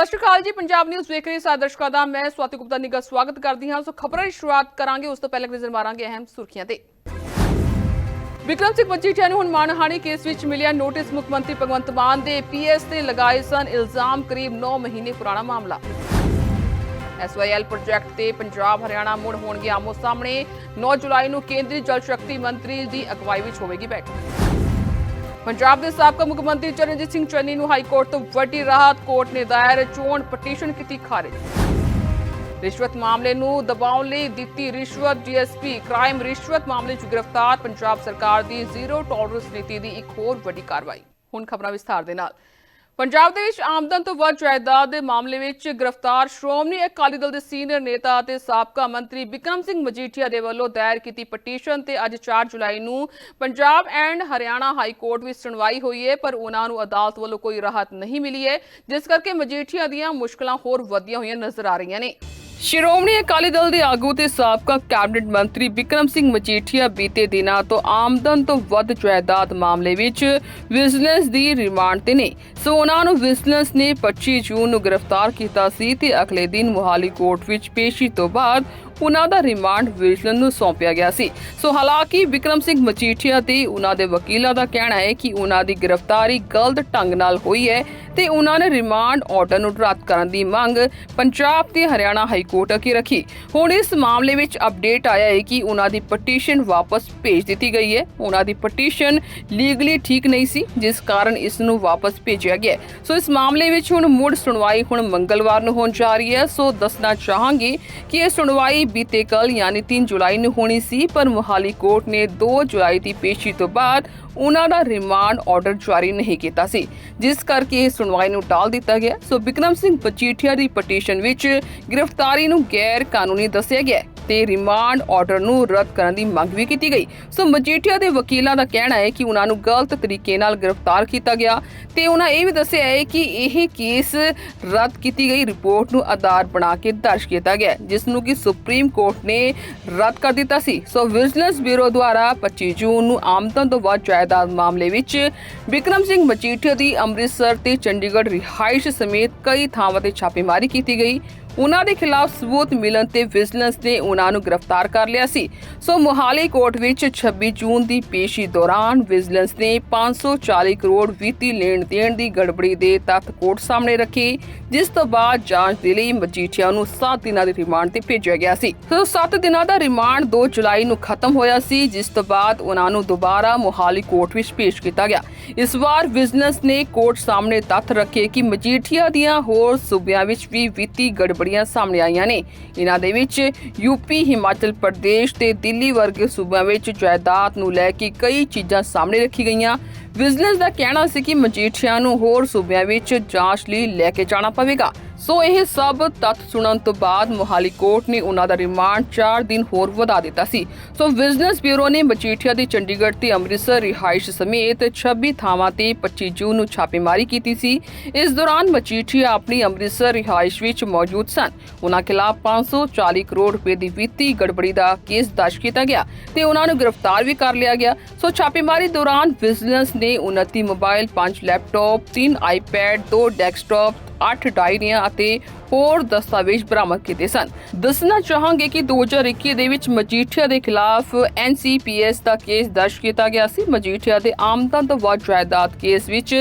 ਸਤਿ ਸ਼੍ਰੀ ਅਕਾਲ ਜੀ, ਪੰਜਾਬ ਨਿਊਜ਼ ਵੇਖ ਰਹੇ ਸਾਰੇ ਦਰਸ਼ਕਾਂ ਦਾ, ਮੈਂ ਸਵਾਤੀ ਗੁਪਤਾ ਨਿੱਘਾ ਸਵਾਗਤ ਕਰਦੀ ਹਾਂ। ਸੋ ਖਬਰਾਂ ਦੀ ਸ਼ੁਰੂਆਤ ਕਰਾਂਗੇ, ਉਸ ਤੋਂ ਪਹਿਲਾਂ ਨਜ਼ਰ ਮਾਰਾਂਗੇ ਅਹਿਮ ਸੁਰਖੀਆਂ ਤੇ। ਵਿਕਰਮ ਸਿੰਘ ਮਜੀਠੀਆ ਨੂੰ ਹੁਣ ਮਾਨਹਾਨੀ ਕੇਸ ਵਿੱਚ ਮਿਲਿਆ ਨੋਟਿਸ, ਮੁੱਖ ਮੰਤਰੀ ਭਗਵੰਤ ਮਾਨ ਦੇ ਪੀਐਸ ਤੇ ਲਗਾਏ ਸਨ ਇਲਜ਼ਾਮ ਕਰੀਬ 9 ਮਹੀਨੇ ਪੁਰਾਣਾ ਮਾਮਲਾ। ਐਸਵਾਈਐਲ ਪ੍ਰੋਜੈਕਟ ਤੇ ਪੰਜਾਬ, ਹਰਿਆਣਾ ਮੁੜ ਹੋਣਗੇ ਆਮੋ ਸਾਹਮਣੇ। 9 ਜੁਲਾਈ ਨੂੰ ਕੇਂਦਰੀ ਜਲ ਸ਼ਕਤੀ ਮੰਤਰੀ ਦੀ ਅਗਵਾਈ ਵਿੱਚ ਹੋਵੇਗੀ ਬੈਠਕ। ਪੰਜਾਬ ਦੇ ਸਾਬਕਾ ਮੁੱਖ ਮੰਤਰੀ ਚਰਨਜੀਤ ਸਿੰਘ ਚੰਨੀ ਨੂੰ ਹਾਈ ਕੋਰਟ ਤੋਂ ਵੱਡੀ ਰਾਹਤ ਕੋਰਟ ਨੇ ਦਾਇਰ ਚੋਣ ਪਟੀਸ਼ਨ ਕੀਤੀ ਖਾਰਿਜ। ਰਿਸ਼ਵਤ ਮਾਮਲੇ ਨੂੰ ਦਬਾਉਣ ਲਈ ਦਿੱਤੀ ਰਿਸ਼ਵਤ ਡੀਐਸਪੀ ਕ੍ਰਾਈਮ ਰਿਸ਼ਵਤ ਮਾਮਲੇ 'ਚ ਗ੍ਰਿਫਤਾਰ, ਪੰਜਾਬ ਸਰਕਾਰ ਦੀ ਜ਼ੀਰੋ ਟੋਲਰੈਂਸ ਨੀਤੀ ਦੀ ਇੱਕ ਹੋਰ ਵੱਡੀ ਕਾਰਵਾਈ। ਹੁਣ ਖਬਰਾਂ ਵਿਸਥਾਰ ਦੇ ਨਾਲ। ਪੰਜਾਬ ਦੇ ਵਿੱਚ ਆਮਦਨ ਤੋਂ ਵੱਧ ਜਾਇਦਾਦ ਦੇ ਮਾਮਲੇ ਵਿੱਚ ਗ੍ਰਿਫਤਾਰ ਸ਼੍ਰੋਮਣੀ ਅਕਾਲੀ ਦਲ ਦੇ ਸੀਨੀਅਰ ਨੇਤਾ ਅਤੇ ਸਾਬਕਾ ਮੰਤਰੀ ਬਿਕਰਮ ਸਿੰਘ ਮਜੀਠੀਆ ਦੇ ਵੱਲੋਂ ਦਾਇਰ ਕੀਤੀ ਪਟੀਸ਼ਨ ਤੇ ਅੱਜ 4 ਜੁਲਾਈ ਨੂੰ Punjab and Haryana high court ਵਿੱਚ ਸੁਣਵਾਈ ਹੋਈ ਹੈ, ਪਰ ਉਹਨਾਂ ਨੂੰ ਅਦਾਲਤ ਵੱਲੋਂ ਕੋਈ ਰਾਹਤ ਨਹੀਂ ਮਿਲੀ ਹੈ, ਜਿਸ ਕਰਕੇ ਮਜੀਠੀਆ ਦੀਆਂ ਮੁਸ਼ਕਲਾਂ ਹੋਰ ਵਧੀਆਂ ਹੋਈਆਂ ਨਜ਼ਰ ਆ ਰਹੀਆਂ ਨੇ। ਸ਼੍ਰੋਮਣੀ ਅਕਾਲੀ ਦਲ ਦੇ ਆਗੂ ਤੇ ਸਾਬਕਾ ਕੈਬਨਿਟ ਮੰਤਰੀ ਬਿਕਰਮ ਸਿੰਘ ਮਜੀਠੀਆ ਬੀਤੇ ਦਿਨਾਂ ਤੋਂ ਆਮਦਨ ਤੋਂ ਵੱਧ ਜਾਇਦਾਦ ਮਾਮਲੇ ਵਿੱਚ ਵਿਜੀਲੈਂਸ ਦੀ ਰਿਮਾਂਡ ਤੇ ਨੇ। ਸੋ ਉਹਨਾਂ ਨੂੰ ਵਿਜੀਲੈਂਸ ਨੇ 25 ਜੂਨ ਨੂੰ ਗ੍ਰਿਫਤਾਰ ਕੀਤਾ ਸੀ ਤੇ ਅਗਲੇ ਦਿਨ ਮੁਹਾਲੀ ਕੋਰਟ ਵਿੱਚ ਪੇਸ਼ੀ ਤੋਂ ਬਾਅਦ ਉਹਨਾਂ ਦਾ ਰਿਮਾਂਡ ਵਿਜੀਲੈਂਸ ਨੂੰ ਸੌਂਪਿਆ ਗਿਆ ਸੀ। ਸੋ ਹਾਲਾਂਕਿ ਵਿਕਰਮ ਸਿੰਘ ਮਜੀਠੀਆ ਤੇ ਉਹਨਾਂ ਦੇ ਵਕੀਲਾਂ ਦਾ ਕਹਿਣਾ ਹੈ ਕਿ ਉਹਨਾਂ ਦੀ ਗ੍ਰਿਫਤਾਰੀ ਗਲਤ ਢੰਗ ਨਾਲ ਹੋਈ ਹੈ ਤੇ ਉਹਨਾਂ ਨੇ ਰਿਮਾਂਡ ਆਰਡਰ ਨੂੰ ਰੱਦ ਕਰਨ ਦੀ ਮੰਗ ਪੰਜਾਬ ਤੇ ਹਰਿਆਣਾ ਹਾਈ ਕੋਰਟ ਅੱਗੇ ਰੱਖੀ। ਹੁਣ ਇਸ ਮਾਮਲੇ ਵਿੱਚ ਅਪਡੇਟ ਆਇਆ ਹੈ ਕਿ ਉਹਨਾਂ ਦੀ ਪਟੀਸ਼ਨ ਵਾਪਸ ਭੇਜ ਦਿੱਤੀ ਗਈ ਹੈ। ਉਹਨਾਂ ਦੀ ਪਟੀਸ਼ਨ ਲੀਗਲੀ ਠੀਕ ਨਹੀਂ ਸੀ, ਜਿਸ ਕਾਰਨ ਇਸ ਨੂੰ ਵਾਪਸ ਭੇਜਿਆ ਗਿਆ ਸੋ ਇਸ ਮਾਮਲੇ ਵਿੱਚ ਹੁਣ ਮੁੜ ਸੁਣਵਾਈ ਹੁਣ ਮੰਗਲਵਾਰ ਨੂੰ ਹੋਣ ਜਾ ਰਹੀ ਹੈ। ਸੋ ਦੱਸਣਾ ਚਾਹਾਂਗੇ ਕਿ ਇਹ ਸੁਣਵਾਈ ਬੀਤੇ ਕੱਲ ਯਾਨੀ 3 ਜੁਲਾਈ ਨੂੰ ਹੋਣੀ ਸੀ, ਪਰ ਮੁਹਾਲੀ ਕੋਰਟ ਨੇ 2 ਜੁਲਾਈ ਦੀ ਪੇਸ਼ੀ ਤੋਂ ਬਾਅਦ ਉਹਨਾਂ ਦਾ ਰਿਮਾਂਡ ਆਰਡਰ ਜਾਰੀ ਨਹੀਂ ਕੀਤਾ ਸੀ। ਜਿਸ ਕਰਕੇ ਇਹ ਸੁਣਵਾਈ ਨੂੰ ਟਾਲ ਦਿੱਤਾ ਗਿਆ। ਸੋ ਬਿਕਰਮ ਸਿੰਘ ਪਚੀਠੀਆ ਦੀ ਪਟੀਸ਼ਨ ਵਿੱਚ ਗ੍ਰਿਫਤਾਰੀ ਨੂੰ ਗੈਰ ਕਾਨੂੰਨੀ ਦੱਸਿਆ ਗਿਆ ਤੇ ਰਿਮਾਂਡ ਆਰਡਰ ਨੂੰ ਰੱਦ ਕਰਨ ਦੀ ਮੰਗ ਵੀ ਕੀਤੀ ਗਈ। ਸੋ ਮਜੀਠੀਆ ਦੇ ਵਕੀਲਾਂ ਦਾ ਕਹਿਣਾ ਹੈ ਕਿ ਉਹਨਾਂ ਨੂੰ ਗਲਤ ਤਰੀਕੇ ਨਾਲ ਗ੍ਰਿਫਤਾਰ ਕੀਤਾ ਗਿਆ ਤੇ ਉਹਨਾਂ ਇਹ ਵੀ ਦੱਸਿਆ ਹੈ ਕਿ ਇਹ ਕੇਸ ਰੱਦ ਕੀਤੀ ਗਈ ਰਿਪੋਰਟ ਨੂੰ ਆਧਾਰ ਬਣਾ ਕੇ ਦਰਜ ਕੀਤਾ ਗਿਆ, ਜਿਸ ਨੂੰ ਕਿ ਸੁਪਰੀਮ ਕੋਰਟ ਨੇ ਰੱਦ ਕਰ ਦਿੱਤਾ ਸੀ। ਸੋ ਵਿਜੀਲੈਂਸ ਬਿਊਰੋ ਦੁਆਰਾ 25 ਜੂਨ ਨੂੰ ਆਮਦਨ ਤੋਂ ਵੱਧ ਜਾਇਦਾਦ ਮਾਮਲੇ ਵਿੱਚ ਵਿਕਰਮ ਸਿੰਘ ਮਜੀਠੀਆ ਦੀ ਅੰਮ੍ਰਿਤਸਰ ਤੇ ਚੰਡੀਗੜ੍ਹ ਰਿਹਾਇਸ਼ ਸਮੇਤ ਕਈ ਥਾਵਾਂ ਤੇ ਛਾਪੇਮਾਰੀ ਕੀਤੀ ਗਈ। ਉਹਨਾਂ ਦੇ ਖਿਲਾਫ ਸਬੂਤ ਮਿਲਣ ਤੇ ਵਿਜੀਲੈਂਸ ਨੇ ਉਹਨਾਂ ਨੂੰ ਗ੍ਰਿਫਤਾਰ ਕਰ ਲਿਆ ਸੀ। ਸੋ ਮੁਹਾਲੀ ਕੋਰਟ ਵਿੱਚ 26 ਜੂਨ ਦੀ ਪੇਸ਼ੀ ਦੌਰਾਨ ਵਿਜੀਲੈਂਸ ਨੇ 540 ਕਰੋੜ ਵਿੱਤੀ ਲੈਣ ਦੇਣ ਦੀ ਗੜਬੜੀ ਦੇ ਤੱਥ ਕੋਰਟ ਸਾਹਮਣੇ ਰੱਖੇ, ਜਿਸ ਤੋਂ ਬਾਅਦ ਜਾਂਚ ਦੇ ਲਈ ਮਜੀਠੀਆ ਨੂੰ 7 ਦਿਨਾਂ ਦੀ ਰਿਮਾਂਡ ਤੇ ਭੇਜਿਆ ਗਿਆ ਸੀ। ਸੋ 7 ਦਿਨਾਂ ਦਾ ਰਿਮਾਂਡ 2 ਜੁਲਾਈ ਨੂੰ ਖਤਮ ਹੋਇਆ ਸੀ, ਜਿਸ ਤੋਂ ਬਾਅਦ ਉਹਨਾਂ ਨੂੰ ਦੁਬਾਰਾ ਮੁਹਾਲੀ ਕੋਰਟ ਵਿੱਚ ਪੇਸ਼ ਕੀਤਾ ਗਿਆ। ਇਸ ਵਾਰ ਵਿਜੀਲੈਂਸ ਨੇ ਕੋਰਟ ਸਾਹਮਣੇ ਤੱਥ ਰੱਖੇ ਕਿ ਮਜੀਠੀਆ ਦੀਆਂ ਹੋਰ ਸੂਬਿਆਂ ਵਿੱਚ ਵੀ ਵਿੱਤੀ ਗੜਬੜੀਆਂ ਸਾਹਮਣੇ ਆਈਆਂ ਨੇ। ਇਹਨਾਂ ਦੇ ਵਿੱਚ ਯੂਪੀ ਹਿਮਾਚਲ ਪ੍ਰਦੇਸ਼ ਤੇ ਦਿੱਲੀ ਵਰਗੇ ਸੂਬਿਆਂ ਵਿੱਚ ਜਾਇਦਾਦ ਨੂੰ ਲੈ ਕੇ ਕਈ ਚੀਜ਼ਾਂ ਸਾਹਮਣੇ ਰੱਖੀ ਗਈਆਂ। ਵਿਜੀਲੈਂਸ ਦਾ ਕਹਿਣਾ ਸੀ ਕਿ ਮਜੀਠੀਆ ਨੂੰ ਹੋਰ ਸੂਬਿਆਂ ਵਿੱਚ ਜਾਂਚ ਲਈ ਲੈ ਕੇ ਜਾਣਾ ਪਵੇਗਾ। ਸੋ ਇਹ ਸਭ ਤੱਥ ਸੁਣਨ ਤੋਂ ਬਾਅਦ ਮੋਹਾਲੀ ਕੋਰਟ ਨੇ ਉਹਨਾਂ ਦਾ ਰਿਮਾਂਡ 4 ਦਿਨ ਹੋਰ ਵਧਾ ਦਿੱਤਾ ਸੀ। ਸੋ ਵਿਜੀਲੈਂਸ ਬਿਊਰੋ ਨੇ ਮਜੀਠੀਆ ਦੀ ਚੰਡੀਗੜ੍ਹ ਤੇ ਅੰਮ੍ਰਿਤਸਰ ਰਿਹਾਇਸ਼ ਸਮੇਤ 26 ਥਾਵਾਂ ਤੇ 25 ਜੂਨ ਨੂੰ ਛਾਪੇਮਾਰੀ ਕੀਤੀ ਸੀ। ਇਸ ਦੌਰਾਨ ਮਜੀਠੀਆ ਆਪਣੀ ਅੰਮ੍ਰਿਤਸਰ ਰਿਹਾਇਸ਼ ਵਿੱਚ ਮੌਜੂਦ ਸਨ। ਉਹਨਾਂ ਖਿਲਾਫ 540 ਕਰੋੜ ਰੁਪਏ ਦੀ ਵਿੱਤੀ ਗੜਬੜੀ ਦਾ ਕੇਸ ਦਰਜ ਕੀਤਾ ਗਿਆ ਤੇ ਉਹਨਾਂ ਨੂੰ ਗ੍ਰਿਫਤਾਰ ਵੀ ਕਰ ਲਿਆ ਗਿਆ। ਸੋ ਛਾਪੇਮਾਰੀ ਦੌਰਾਨ ਵਿਜੀਲੈਂਸ ਨੇ 29 ਮੋਬਾਈਲ 5 ਲੈਪਟਾਪ 3 ਆਈਪੈਡ 2 ਡੈਸਕਟਾਪ 8 ਡਾਇਰੀਆਂ ਅਤੇ ਹੋਰ ਦਸਤਾਵੇਜ਼ ਬਰਾਮਦ ਕੀਤੇ ਸਨ। ਦੱਸਣਾ ਚਾਹਾਂਗੇ ਕਿ 2021 ਦੇ ਵਿੱਚ ਮਜੀਠੀਆ ਦੇ ਖਿਲਾਫ ਐਨਸੀਪੀਐਸ ਦਾ ਕੇਸ ਦਰਜ ਕੀਤਾ ਗਿਆ ਸੀ। ਮਜੀਠੀਆ ਦੇ ਆਮਦਨ ਤੋਂ ਵੱਧ ਜਾਇਦਾਦ ਕੇਸ ਵਿੱਚ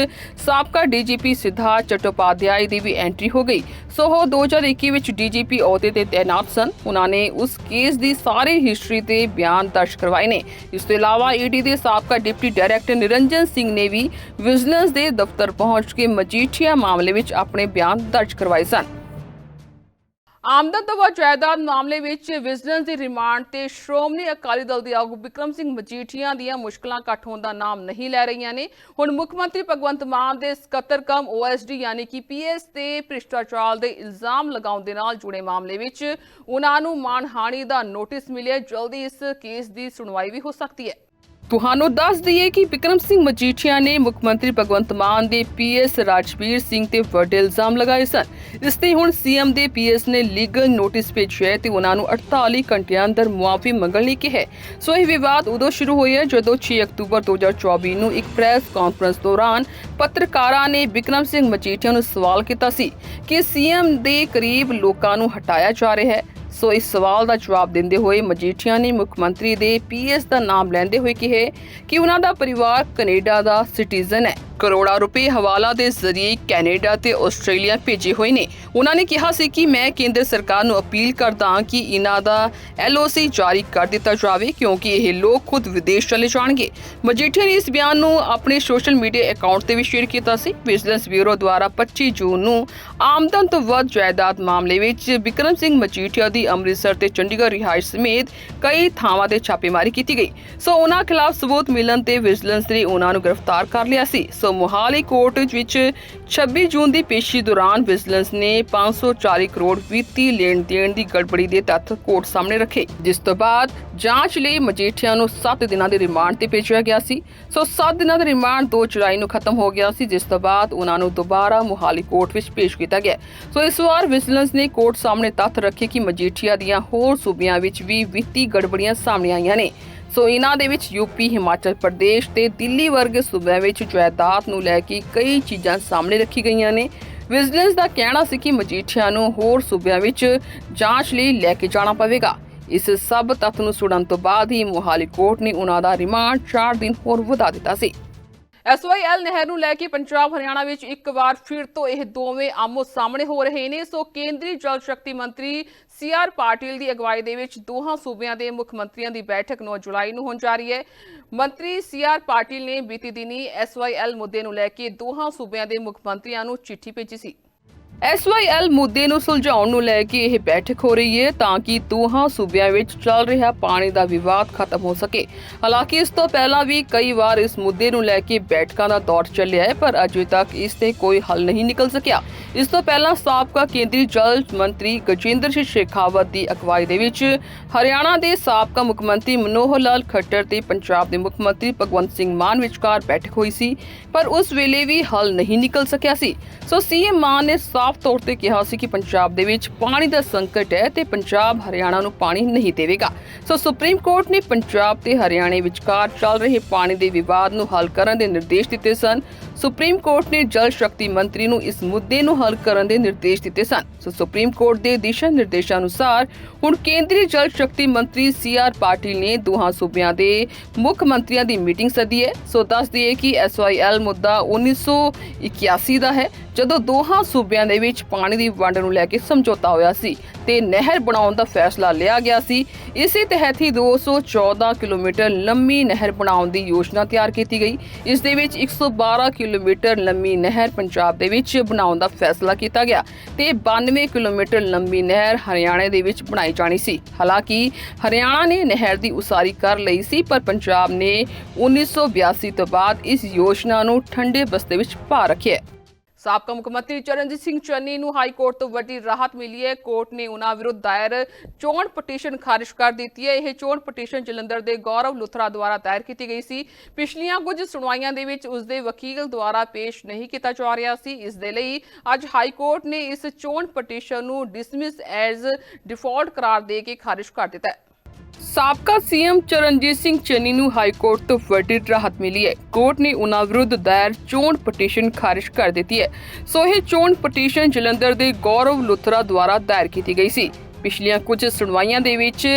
ਸਾਬਕਾ ਡੀਜੀਪੀ ਸਿਧਾਰਥ ਚਟੋਪਾਧਿਆਏ ਦੀ ਵੀ ਐਂਟਰੀ ਹੋ ਗਈ। ਸੋ ਉਹ 2021 ਵਿੱਚ ਡੀਜੀਪੀ ਅਹੁਦੇ ਤੇ ਤਾਇਨਾਤ ਸਨ। ਉਹਨਾਂ ਨੇ ਉਸ ਕੇਸ ਦੀ ਸਾਰੀ ਹਿਸਟਰੀ ਤੇ ਬਿਆਨ ਦਰਜ ਕਰਵਾਏ ਨੇ। ਇਸ ਤੋਂ ਇਲਾਵਾ ਈਡੀ ਦੇ ਸਾਬਕਾ ਡਿਪਟੀ ਡਾਇਰੈਕਟਰ ਨਿਰੰਜਨ ਸਿੰਘ ਨੇ ਵੀ ਵਿਜੀਲੈਂਸ ਦੇ ਦਫ਼ਤਰ ਪਹੁੰਚ ਕੇ ਮਜੀਠੀਆ ਮਾਮਲੇ ਵਿੱਚ ਆਪਣੇ ਬਿਆਨ ਦਰਜ ਕਰਵਾਏ ਸਨ। ਆਮਦਨ ਦਵਾ ਜਾਇਦਾਦ ਮਾਮਲੇ ਵਿੱਚ ਵਿਜੀਲੈਂਸ ਦੀ ਰਿਮਾਂਡ ਤੇ ਸ਼੍ਰੋਮਣੀ ਅਕਾਲੀ ਦਲ ਦੇ ਆਗੂ ਵਿਕਰਮ ਸਿੰਘ ਮਜੀਠੀਆ ਦੀਆਂ ਮੁਸ਼ਕਲਾਂ ਘੱਟ ਹੋਣ ਦਾ ਨਾਮ ਨਹੀਂ ਲੈ ਰਹੀਆਂ ਨੇ। ਹੁਣ ਮੁੱਖ ਮੰਤਰੀ ਭਗਵੰਤ ਮਾਨ ਦੇ ਸਕੱਤਰ ਕਮ ਓਐਸਡੀ ਯਾਨੀ ਕਿ ਪੀਐਸ ਤੇ ਭ੍ਰਿਸ਼ਟਾਚਾਰ ਦੇ ਇਲਜ਼ਾਮ ਲਗਾਉਣ ਦੇ ਨਾਲ ਜੁੜੇ ਮਾਮਲੇ ਵਿੱਚ ਉਹਨਾਂ ਨੂੰ ਮਾਨਹਾਨੀ ਦਾ ਨੋਟਿਸ ਮਿਲਿਆ। ਜਲਦੀ ਇਸ ਕੇਸ ਦੀ ਸੁਣਵਾਈ ਵੀ ਹੋ ਸਕਦੀ ਹੈ। ਤੁਹਾਨੂੰ ਦੱਸ ਦਈਏ ਕਿ ਵਿਕਰਮ ਸਿੰਘ ਮਜੀਠੀਆ ਨੇ ਮੁੱਖ ਮੰਤਰੀ ਭਗਵੰਤ ਮਾਨ ਦੇ ਪੀਐਸ ਰਾਜਵੀਰ ਸਿੰਘ ਤੇ ਵੱਡੇ ਇਲਜ਼ਾਮ ਲਗਾਏ ਸਨ। ਇਸ ਤੇ ਹੁਣ ਸੀਐਮ ਦੇ ਪੀਐਸ ਨੇ ਲੀਗਲ ਨੋਟਿਸ ਭੇਜਿਆ ਤੇ ਉਹਨਾਂ ਨੂੰ 48 ਘੰਟਿਆਂ ਅੰਦਰ ਮੁਆਫੀ ਮੰਗਣ ਲਈ ਕਿਹਾ ਸੋ ਇਹ ਵਿਵਾਦ ਉਦੋਂ ਸ਼ੁਰੂ ਹੋਇਆ ਜਦੋਂ 6 ਅਕਤੂਬਰ 2024 ਨੂੰ ਇੱਕ ਪ੍ਰੈਸ ਕਾਨਫਰੰਸ ਦੌਰਾਨ ਪੱਤਰਕਾਰਾਂ ਨੇ ਵਿਕਰਮ ਸਿੰਘ ਮਜੀਠੀਆ ਨੂੰ ਸਵਾਲ ਕੀਤਾ ਸੀ ਕਿ ਸੀਐਮ ਦੇ ਕਰੀਬ ਲੋਕਾਂ ਨੂੰ ਹਟਾਇਆ ਜਾ ਰਿਹਾ ਹੈ। ਸੋ ਇਸ ਸਵਾਲ ਦਾ ਜਵਾਬ ਦਿੰਦੇ ਹੋਏ ਮਜੀਠੀਆ ਨੇ ਮੁੱਖ ਮੰਤਰੀ ਦੇ ਪੀਐਸ ਦਾ ਨਾਮ ਲੈਂਦੇ ਹੋਏ ਕਿਹਾ ਕਿ ਉਹਨਾਂ ਦਾ ਪਰਿਵਾਰ ਕੈਨੇਡਾ ਦਾ ਸਿਟੀਜ਼ਨ ਹੈ। ਕਰੋੜਾਂ ਰੁਪਏ ਹਵਾਲਾ ਦੇ ਜ਼ਰੀਏ ਕੈਨੇਡਾ ਤੇ ਆਸਟ੍ਰੇਲੀਆ ਭੇਜੇ ਹੋਏ ਨੇ। ਉਹਨਾਂ ਨੇ ਕਿਹਾ ਸੀ ਕਿ ਮੈਂ ਕੇਂਦਰ ਸਰਕਾਰ ਨੂੰ ਅਪੀਲ ਕਰਦਾ ਹਾਂ ਕਿ ਇਹਨਾਂ ਦਾ ਐਲਓਸੀ ਜਾਰੀ ਕਰ ਦਿੱਤਾ ਜਾਵੇ, ਕਿਉਂਕਿ ਇਹ ਲੋਕ ਖੁਦ ਵਿਦੇਸ਼ ਚਲੇ ਜਾਣਗੇ। ਮਜੀਠੀਆ ਨੇ ਇਸ ਬਿਆਨ ਨੂੰ ਆਪਣੇ ਸੋਸ਼ਲ ਮੀਡੀਆ ਅਕਾਊਂਟ ਤੇ ਵੀ ਸ਼ੇਅਰ ਕੀਤਾ ਸੀ। ਵਿਜੀਲੈਂਸ ਬਿਊਰੋ ਦੁਆਰਾ 25 ਜੂਨ ਨੂੰ ਆਮਦਨ ਤੋਂ ਵੱਧ ਜਾਇਦਾਦ ਮਾਮਲੇ ਵਿੱਚ ਵਿਕਰਮ ਸਿੰਘ ਮਜੀਠੀਆ ਦੀ ਅੰਮ੍ਰਿਤਸਰ ਤੇ ਚੰਡੀਗੜ੍ਹ ਰਿਹਾਇਸ਼ ਸਮੇਤ ਕਈ ਥਾਵਾਂ ਤੇ ਛਾਪੇਮਾਰੀ ਕੀਤੀ ਗਈ। ਸੋ ਉਹਨਾਂ ਖਿਲਾਫ ਸਬੂਤ ਮਿਲਣ ਤੇ ਵਿਜੀਲੈਂਸ ਨੇ ਉਹਨਾਂ ਨੂੰ ਗ੍ਰਿਫਤਾਰ ਕਰ ਲਿਆ ਸੀ। ਸੋ ਮੋਹਾਲੀ ਕੋਰਟ ਵਿੱਚ 26 ਜੂਨ ਦੀ ਪੇਸ਼ੀ ਦੌਰਾਨ ਵਿਜੀਲੈਂਸ ਨੇ 540 ਕਰੋੜ ਵਿੱਤੀ ਲੈਣ ਦੇਣ ਦੀ ਗੜਬੜੀ ਦੇ ਤੱਥ ਕੋਰਟ ਸਾਹਮਣੇ ਰੱਖੇ, ਜਿਸ ਤੋਂ ਬਾਅਦ ਜਾਂਚ ਲਈ ਮਜੀਠੀਆ ਨੂੰ 7 ਦਿਨਾਂ ਦੇ ਰਿਮਾਂਡ ਤੇ ਭੇਜਿਆ ਗਿਆ ਸੀ। ਸੋ 7 ਦਿਨਾਂ ਦਾ ਰਿਮਾਂਡ 2 ਜੁਲਾਈ ਨੂੰ ਖਤਮ ਹੋ ਗਿਆ ਸੀ, ਜਿਸ ਤੋਂ ਬਾਅਦ ਉਹਨਾਂ ਨੂੰ ਦੁਬਾਰਾ ਮੋਹਾਲੀ ਕੋਰਟ ਵਿੱਚ ਪੇਸ਼ ਕੀਤਾ ਗਿਆ। ਸੋ ਇਸ ਵਾਰ ਵਿਜੀਲੈਂਸ ਨੇ ਕੋਰਟ ਸਾਹਮਣੇ ਤੱਥ ਰੱਖੇ ਕਿ ਮਜੀਠੀਆ ਦੀਆਂ ਹੋਰ ਸੂਬਿਆਂ ਵਿੱਚ ਵੀ ਵਿੱਤੀ ਗੜਬੜੀਆਂ ਸਾਹਮਣੇ ਆਈਆਂ ਨੇ। ਸੋ ਇਹਨਾਂ ਦੇ ਵਿੱਚ ਯੂਪੀ ਹਿਮਾਚਲ ਪ੍ਰਦੇਸ਼ ਤੇ ਦਿੱਲੀ ਵਰਗੇ ਸੂਬਿਆਂ ਵਿੱਚ ਜਾਇਦਾਦ ਨੂੰ ਲੈ ਕੇ ਕਈ ਚੀਜ਼ਾਂ ਸਾਹਮਣੇ ਰੱਖੀ ਗਈਆਂ ਨੇ। ਵਿਜੀਲੈਂਸ ਦਾ ਕਹਿਣਾ ਸੀ ਕਿ ਮਜੀਠੀਆ ਨੂੰ ਹੋਰ ਸੂਬਿਆਂ ਵਿੱਚ ਜਾਂਚ ਲਈ ਲੈ ਕੇ ਜਾਣਾ ਪਵੇਗਾ। ਇਸ ਸਭ ਤੱਥ ਨੂੰ ਸੁਣਨ ਤੋਂ ਬਾਅਦ ਹੀ ਮੋਹਾਲੀ ਕੋਰਟ ਨੇ ਉਹਨਾਂ ਦਾ ਰਿਮਾਂਡ 4 ਦਿਨ ਹੋਰ ਵਧਾ ਦਿੱਤਾ ਸੀ। ਐਸਵਾਈਐਲ ਨਹਿਰ ਨੂੰ ਲੈ ਕੇ ਪੰਜਾਬ ਹਰਿਆਣਾ ਵਿੱਚ ਇੱਕ ਵਾਰ ਫਿਰ ਤੋਂ ਇਹ ਦੋਵੇਂ ਆਮੋ ਸਾਹਮਣੇ ਹੋ ਰਹੇ ਨੇ। ਸੋ ਕੇਂਦਰੀ ਜਲ ਸ਼ਕਤੀ ਮੰਤਰੀ ਸੀ ਆਰ ਪਾਟਿਲ ਦੀ ਅਗਵਾਈ ਦੇ ਵਿੱਚ ਦੋਹਾਂ ਸੂਬਿਆਂ ਦੇ ਮੁੱਖ ਮੰਤਰੀਆਂ ਦੀ ਬੈਠਕ 9 ਜੁਲਾਈ ਨੂੰ ਹੋਣ ਜਾ ਰਹੀ ਹੈ। ਮੰਤਰੀ ਸੀ ਆਰ ਪਾਟਿਲ ਨੇ ਬੀਤੀ ਦਿਨੀ ਐਸਵਾਈਐਲ ਮੁੱਦੇ ਨੂੰ ਲੈ ਕੇ ਦੋਹਾਂ ਸੂਬਿਆਂ ਦੇ ਮੁੱਖ ਮੰਤਰੀਆਂ ਨੂੰ ਚਿੱਠੀ ਭੇਜੀ ਸੀ। ਐਸਵਾਈਐਲ ਮੁੱਦੇ ਨੂੰ ਸੁਲਝਾਉਣ ਨੂੰ ਲੈ ਕੇ ਇਹ ਬੈਠਕ ਹੋ ਰਹੀ ਹੈ ਤਾਂ ਕਿ ਦੋਹਾਂ ਸੂਬਿਆਂ ਵਿੱਚ ਚੱਲ ਰਿਹਾ ਪਾਣੀ ਦਾ ਵਿਵਾਦ ਖਤਮ ਹੋ ਸਕੇ। ਹਾਲਾਂਕਿ ਇਸ ਤੋਂ ਪਹਿਲਾਂ ਵੀ ਕਈ ਵਾਰ ਇਸ ਮੁੱਦੇ ਨੂੰ ਲੈ ਕੇ ਬੈਠਕਾਂ ਦਾ ਦੌਰ ਚੱਲਿਆ ਹੈ, ਪਰ ਅਜੇ ਤੱਕ ਇਸ ਤੇ ਕੋਈ ਹੱਲ ਨਹੀਂ ਨਿਕਲ ਸਕਿਆ। ਇਸ ਤੋਂ ਪਹਿਲਾਂ ਸਾਬਕਾ ਕੇਂਦਰੀ ਜਲ ਮੰਤਰੀ ਗਜੇਂਦਰ ਸਿੰਘ ਸ਼ੇਖਾਵਤ ਦੀ ਅਗਵਾਈ ਦੇ ਵਿੱਚ ਹਰਿਆਣਾ ਦੇ ਸਾਬਕਾ ਮੁੱਖ ਮੰਤਰੀ ਮਨੋਹਰ ਲਾਲ ਖੱਟਰ ਤੇ ਪੰਜਾਬ ਦੇ ਮੁੱਖ ਮੰਤਰੀ ਭਗਵੰਤ ਸਿੰਘ ਮਾਨ ਵਿਚਕਾਰ ਬੈਠਕ ਹੋਈ ਸੀ, ਪਰ ਉਸ ਵੇਲੇ ਵੀ ਹੱਲ ਨਹੀਂ ਨਿਕਲ ਸਕਿਆ ਸੀ। ਸੋ ਸੀਐਮ ਮਾਨ ਨੇ ਸਾਫ਼ ਸਾਫ਼ ਤੌਰ ਤੇ ਕਿਹਾ ਸੀ ਕਿ ਪੰਜਾਬ ਦੇ ਵਿੱਚ ਪਾਣੀ ਦਾ ਸੰਕਟ ਹੈ ਤੇ ਪੰਜਾਬ ਹਰਿਆਣਾ ਨੂੰ ਪਾਣੀ ਨਹੀਂ ਦੇਵੇਗਾ। ਸੋ ਸੁਪਰੀਮ ਕੋਰਟ ਨੇ ਪੰਜਾਬ ਤੇ ਹਰਿਆਣੇ ਵਿਚਕਾਰ ਚੱਲ ਰਹੇ ਪਾਣੀ ਦੇ ਵਿਵਾਦ ਨੂੰ ਹੱਲ ਕਰਨ ਦੇ ਨਿਰਦੇਸ਼ ਦਿੱਤੇ ਸਨ। ਸੁਪਰੀਮ ਕੋਰਟ ਨੇ ਜਲ ਸ਼ਕਤੀ ਮੰਤਰੀ ਨੂੰ ਇਸ ਮੁੱਦੇ ਨੂੰ ਹੱਲ ਕਰਨ ਦੇ ਨਿਰਦੇਸ਼ ਦਿੱਤੇ ਸਨ। ਸੋ ਸੁਪਰੀਮ ਕੋਰਟ ਦੇ ਦਿਸ਼ਾ ਨਿਰਦੇਸ਼ਾਂ ਅਨੁਸਾਰ ਹੁਣ ਕੇਂਦਰੀ ਜਲ ਸ਼ਕਤੀ ਮੰਤਰੀ ਸੀ ਆਰ ਪਾਟਿਲ ਨੇ ਦੋਹਾਂ ਸੂਬਿਆਂ ਦੇ ਮੁੱਖ ਮੰਤਰੀਆਂ ਦੀ ਮੀਟਿੰਗ ਸੱਦੀ ਹੈ। ਸੋ ਦੱਸ ਦਈਏ ਕਿ ਐਸਵਾਈਐਲ ਮੁੱਦਾ 1981 ਦਾ ਹੈ, ਜਦੋਂ ਦੋਹਾਂ ਸੂਬਿਆਂ ਦੇ ਵਿੱਚ ਪਾਣੀ ਦੀ ਵੰਡ ਨੂੰ ਲੈ ਕੇ ਸਮਝੌਤਾ ਹੋਇਆ ਸੀ ਤੇ ਨਹਿਰ ਬਣਾਉਣ ਦਾ ਫੈਸਲਾ ਲਿਆ ਗਿਆ ਸੀ। ਇਸੇ ਤਹਿਤ ਹੀ 214 ਕਿਲੋਮੀਟਰ ਲੰਮੀ ਨਹਿਰ ਬਣਾਉਣ ਦੀ ਯੋਜਨਾ ਤਿਆਰ ਕੀਤੀ ਗਈ। ਇਸ ਦੇ ਵਿੱਚ 112 ਕਿਲੋਮੀਟਰ ਲੰਮੀ ਨਹਿਰ ਪੰਜਾਬ ਦੇ ਵਿੱਚ ਬਣਾਉਣ ਦਾ ਫੈਸਲਾ ਕੀਤਾ ਗਿਆ ਤੇ 92 ਕਿਲੋਮੀਟਰ ਲੰਮੀ ਨਹਿਰ ਹਰਿਆਣਾ ਦੇ ਵਿੱਚ ਬਣਾਈ ਜਾਣੀ ਸੀ। ਹਾਲਾਂਕਿ ਹਰਿਆਣਾ ਨੇ ਨਹਿਰ ਦੀ ਉਸਾਰੀ ਕਰ ਲਈ ਸੀ, ਪਰ ਪੰਜਾਬ ਨੇ 1982 ਤੋਂ ਬਾਅਦ ਇਸ ਯੋਜਨਾ ਨੂੰ ਠੰਡੇ ਬਸਤੇ ਵਿੱਚ ਪਾ ਰੱਖਿਆ ਸਾਬਕਾ ਮੁੱਖ ਮੰਤਰੀ ਚਰਨਜੀਤ ਸਿੰਘ ਚੰਨੀ ਨੂੰ ਹਾਈ ਕੋਰਟ ਤੋਂ ਵੱਡੀ ਰਾਹਤ ਮਿਲੀ ਹੈ। ਕੋਰਟ ਨੇ ਉਹਨਾਂ ਵਿਰੁੱਧ ਦਾਇਰ ਚੋਣ ਪਟੀਸ਼ਨ ਖਾਰਿਜ ਕਰ ਦਿੱਤੀ ਹੈ। ਇਹ ਚੋਣ ਪਟੀਸ਼ਨ ਜਲੰਧਰ ਦੇ ਗੌਰਵ ਲੁਥਰਾ ਦੁਆਰਾ ਦਾਇਰ ਕੀਤੀ ਗਈ ਸੀ। ਪਿਛਲੀਆਂ ਕੁਝ ਸੁਣਵਾਈਆਂ ਦੇ ਵਿੱਚ ਉਸ ਦੇ ਵਕੀਲ ਦੁਆਰਾ ਪੇਸ਼ ਨਹੀਂ ਕੀਤਾ ਜਾ ਰਿਹਾ ਸੀ। ਇਸ ਦੇ ਲਈ ਅੱਜ ਹਾਈ ਕੋਰਟ ਨੇ ਇਸ ਚੋਣ ਪਟੀਸ਼ਨ ਨੂੰ ਡਿਸਮਿਸ ਐਜ਼ ਡਿਫਾਲਟ ਕਰਾਰ ਦੇ ਕੇ ਖਾਰਿਜ ਕਰ ਦਿੱਤਾ ਹੈ। ਸਾਬਕਾ ਸੀਐਮ ਚਰਨਜੀਤ ਸਿੰਘ ਚੰਨੀ ਨੂੰ ਹਾਈ ਕੋਰਟ ਤੋਂ ਵੱਡੀ ਰਾਹਤ ਮਿਲੀ ਹੈ। ਕੋਰਟ ਨੇ ਉਹਨਾਂ ਵਿਰੁੱਧ ਦਾਇਰ ਚੋਣ ਪਟੀਸ਼ਨ ਖਾਰਿਜ ਕਰ ਦਿੱਤੀ ਹੈ। ਸੋ ਇਹ ਚੋਣ ਪਟੀਸ਼ਨ ਜਲੰਧਰ ਦੇ ਗੌਰਵ ਲੁਥਰਾ ਦੁਆਰਾ ਦਾਇਰ ਕੀਤੀ ਗਈ ਸੀ। ਪਿਛਲੀਆਂ ਕੁਝ ਸੁਣਵਾਈਆਂ ਦੇ ਵਿੱਚ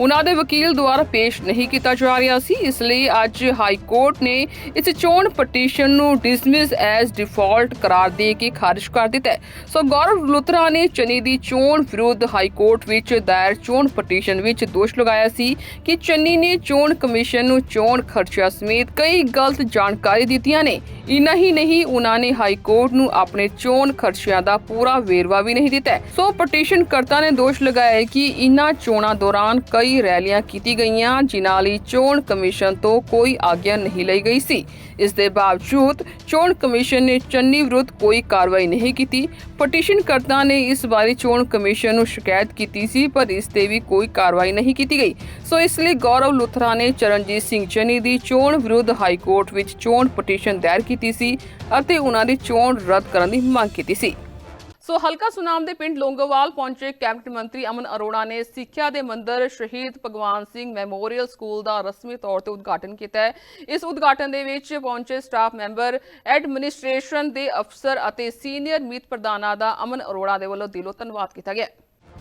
ਉਹਨਾਂ ਦੇ ਵਕੀਲ ਦੁਆਰਾ ਪੇਸ਼ ਨਹੀਂ ਕੀਤਾ ਜਾ ਰਿਹਾ ਸੀ। ਇਸ ਲਈ ਅੱਜ ਹਾਈ ਕੋਰਟ ਨੇ ਇਸ ਚੋਣ ਪਟੀਸ਼ਨ ਨੂੰ ਡਿਸਮਿਸ ਐਜ਼ ਡਿਫਾਲਟ ਕਰਾਰ ਦੇ ਕੇ ਖਾਰਿਜ ਕਰ ਦਿੱਤਾ ਸੋ ਗੌਰਵ ਲੁਥਰਾ ਨੇ ਚੰਨੀ ਦੀ ਚੋਣ ਵਿਰੁੱਧ ਹਾਈ ਕੋਰਟ ਵਿੱਚ ਦਾਇਰ ਚੋਣ ਪਟੀਸ਼ਨ ਵਿੱਚ ਦੋਸ਼ ਲਗਾਇਆ ਸੀ ਕਿ ਚੰਨੀ ਨੇ ਚੋਣ ਕਮਿਸ਼ਨ ਨੂੰ ਚੋਣ ਖਰਚਾ ਸਮੇਤ ਕਈ ਗਲਤ ਜਾਣਕਾਰੀ ਦਿੱਤੀਆਂ ਨੇ। ਇਨਾ ਹੀ ਨਹੀਂ, ਉਹਨਾਂ ਨੇ ਹਾਈ ਕੋਰਟ ਨੂੰ ਆਪਣੇ ਚੋਣ ਖਰਚਿਆਂ ਦਾ ਪੂਰਾ ਵੇਰਵਾ ਵੀ ਨਹੀਂ ਦਿੱਤਾ ਸੋ ਪਟੀਸ਼ਨ ਕਰਤਾ ਨੇ ਦੋਸ਼ ਲਗਾਇਆ ਕਿ ਇਨ੍ਹਾਂ ਚੋਣਾਂ ਦੌਰਾਨ ਕਈ ਰੈਲੀਆਂ ਕੀਤੀ ਗਈਆਂ, ਜਿਨ੍ਹਾਂ ਲਈ ਚੋਣ ਕਮਿਸ਼ਨ ਤੋਂ ਕੋਈ ਆਗਿਆ ਨਹੀਂ ਲਈ ਗਈ ਸੀ। ਇਸ ਦੇ ਬਾਵਜੂਦ ਚੋਣ ਕਮਿਸ਼ਨ ਨੇ ਚੰਨੀ ਵਿਰੁੱਧ ਕੋਈ ਕਾਰਵਾਈ ਨਹੀਂ ਕੀਤੀ। ਪਟੀਸ਼ਨਕਰਤਾ ਨੇ ਇਸ ਬਾਰੇ ਚੋਣ ਕਮਿਸ਼ਨ ਨੂੰ ਸ਼ਿਕਾਇਤ ਕੀਤੀ ਸੀ, ਪਰ ਇਸ ਤੇ ਵੀ ਕੋਈ ਕਾਰਵਾਈ ਨਹੀਂ ਕੀਤੀ ਗਈ। ਸੋ ਇਸ ਲਈ ਗੌਰਵ ਲੁਥਰਾ ਨੇ ਚਰਨਜੀਤ ਸਿੰਘ ਚੰਨੀ ਦੀ ਚੋਣ ਵਿਰੁੱਧ ਹਾਈ ਕੋਰਟ ਵਿੱਚ ਚੋਣ ਪਟੀਸ਼ਨ ਦਾਇਰ ਕੀਤੀ ਸੀ ਅਤੇ ਉਹਨਾਂ ਦੀ ਚੋਣ ਰੱਦ ਕਰਨ ਦੀ ਮੰਗ ਕੀਤੀ ਸੀ। ਸੋ ਹਲਕਾ ਸੁਨਾਮ ਦੇ ਪਿੰਡ ਲੋਂਗੋਵਾਲ ਪਹੁੰਚੇ ਕੈਬਨਿਟ ਮੰਤਰੀ ਅਮਨ ਅਰੋੜਾ ਨੇ ਸਿੱਖਿਆ ਦੇ ਮੰਦਰ ਸ਼ਹੀਦ ਭਗਵਾਨ ਸਿੰਘ ਮੈਮੋਰੀਅਲ ਸਕੂਲ ਦਾ ਰਸਮੀ ਤੌਰ ਤੇ ਉਦਘਾਟਨ ਕੀਤਾ ਹੈ। ਇਸ ਉਦਘਾਟਨ ਦੇ ਵਿੱਚ ਪਹੁੰਚੇ ਸਟਾਫ ਮੈਂਬਰ, ਐਡਮਿਨਿਸਟ੍ਰੇਸ਼ਨ ਦੇ ਅਫਸਰ ਅਤੇ ਸੀਨੀਅਰ ਮੀਤ ਪ੍ਰਧਾਨਾਂ ਦਾ ਅਮਨ ਅਰੋੜਾ ਦੇ ਵੱਲੋਂ ਦਿਲੋਂ ਧੰਨਵਾਦ ਕੀਤਾ ਗਿਆ।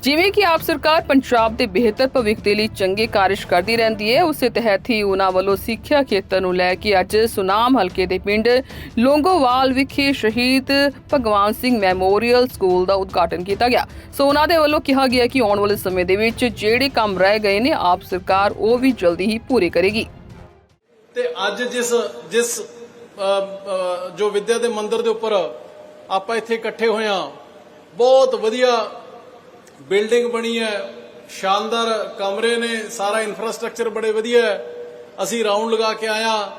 ਜਿਵੇਂ ਕਿ ਆਪ ਸਰਕਾਰ ਪੰਜਾਬ ਦੇ ਬਿਹਤਰ ਭਵਿੱਖ ਦੇ ਲਈ ਚੰਗੇ ਕਾਰਜ ਕਰਦੀ ਰਹਿੰਦੀ ਹੈ, ਉਸੇ ਤਹਿਤ ਹੀ ਉਹਨਾਂ ਵੱਲੋਂ ਸਿੱਖਿਆ ਖੇਤਰ ਨੂੰ ਲੈ ਕੇ ਅੱਜ ਸੁਨਾਮ ਹਲਕੇ ਦੇ ਪਿੰਡ ਲੋਂਗੋਵਾਲ ਵਿਖੇ ਸ਼ਹੀਦ ਭਗਵਾਨ ਸਿੰਘ ਮੈਮੋਰੀਅਲ ਸਕੂਲ ਦਾ ਉਦਘਾਟਨ ਕੀਤਾ ਗਿਆ। ਸੋ ਉਹਨਾਂ ਦੇ ਵੱਲੋਂ ਕਿਹਾ ਗਿਆ ਕਿ ਆਉਣ ਵਾਲੇ ਸਮੇਂ ਦੇ ਵਿੱਚ ਜਿਹੜੇ ਕੰਮ ਰਹਿ ਗਏ ਨੇ, ਆਪ ਸਰਕਾਰ ਉਹ ਵੀ ਜਲਦੀ ਹੀ ਪੂਰੇ ਕਰੇਗੀ। ਤੇ ਅੱਜ ਜਿਸ ਜਿਸ ਜੋ ਵਿਦਿਆ ਦੇ ਮੰਦਿਰ ਦੇ ਉੱਪਰ ਆਪਾਂ ਇੱਥੇ ਇਕੱਠੇ ਹੋਏ ਹਾਂ, ਬਹੁਤ ਵਧੀਆ ਬਿਲਡਿੰਗ ਬਣੀ ਹੈ, ਸ਼ਾਨਦਾਰ ਕਮਰੇ ਨੇ, ਸਾਰਾ ਇਨਫਰਾਸਟ੍ਰਕਚਰ ਬੜੇ ਵਧੀਆ ਹੈ। ਅਸੀਂ ਰਾਉਂਡ ਲਗਾ ਕੇ ਆਇਆ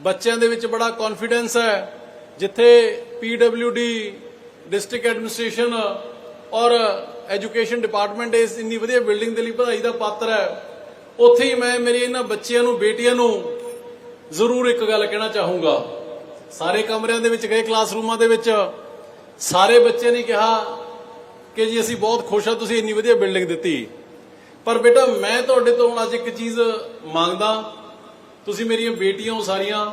ਬੱਚਿਆਂ ਦੇ ਵਿੱਚ ਬੜਾ ਕੌਨਫੀਡੈਂਸ ਹੈ। ਜਿੱਥੇ PWD ਡਿਸਟ੍ਰਿਕਟ ਐਡਮਿਨਿਸਟ੍ਰੇਸ਼ਨ ਔਰ ਐਜੂਕੇਸ਼ਨ ਡਿਪਾਰਟਮੈਂਟ ਇਸ ਇੰਨੀ ਵਧੀਆ ਬਿਲਡਿੰਗ ਦੇ ਲਈ ਵਧਾਈ ਦਾ ਪਾਤਰ ਹੈ। ਉੱਥੇ ਹੀ ਮੈਂ ਮੇਰੇ ਇਹਨਾਂ ਬੱਚਿਆਂ ਨੂੰ, ਬੇਟੀਆਂ ਨੂੰ ਜ਼ਰੂਰ ਇੱਕ ਗੱਲ ਕਹਿਣਾ ਚਾਹੂੰਗਾ। ਸਾਰੇ ਕਮਰਿਆਂ ਦੇ ਵਿੱਚ ਗਏ ਕਲਾਸਰੂਮਾਂ ਦੇ ਵਿੱਚ। ਸਾਰੇ ਬੱਚੇ ਨੇ ਕਿਹਾ ਕਿ ਜੀ ਅਸੀਂ ਬਹੁਤ ਖੁਸ਼ ਹਾਂ ਤੁਸੀਂ ਇੰਨੀ ਵਧੀਆ ਬਿਲਡਿੰਗ ਦਿੱਤੀ। ਪਰ ਬੇਟਾ ਮੈਂ ਤੁਹਾਡੇ ਤੋਂ ਹੁਣ ਅੱਜ ਇੱਕ ਚੀਜ਼ ਮੰਗਦਾ। ਤੁਸੀਂ ਮੇਰੀਆਂ ਬੇਟੀਆਂ ਹੋ ਸਾਰੀਆਂ।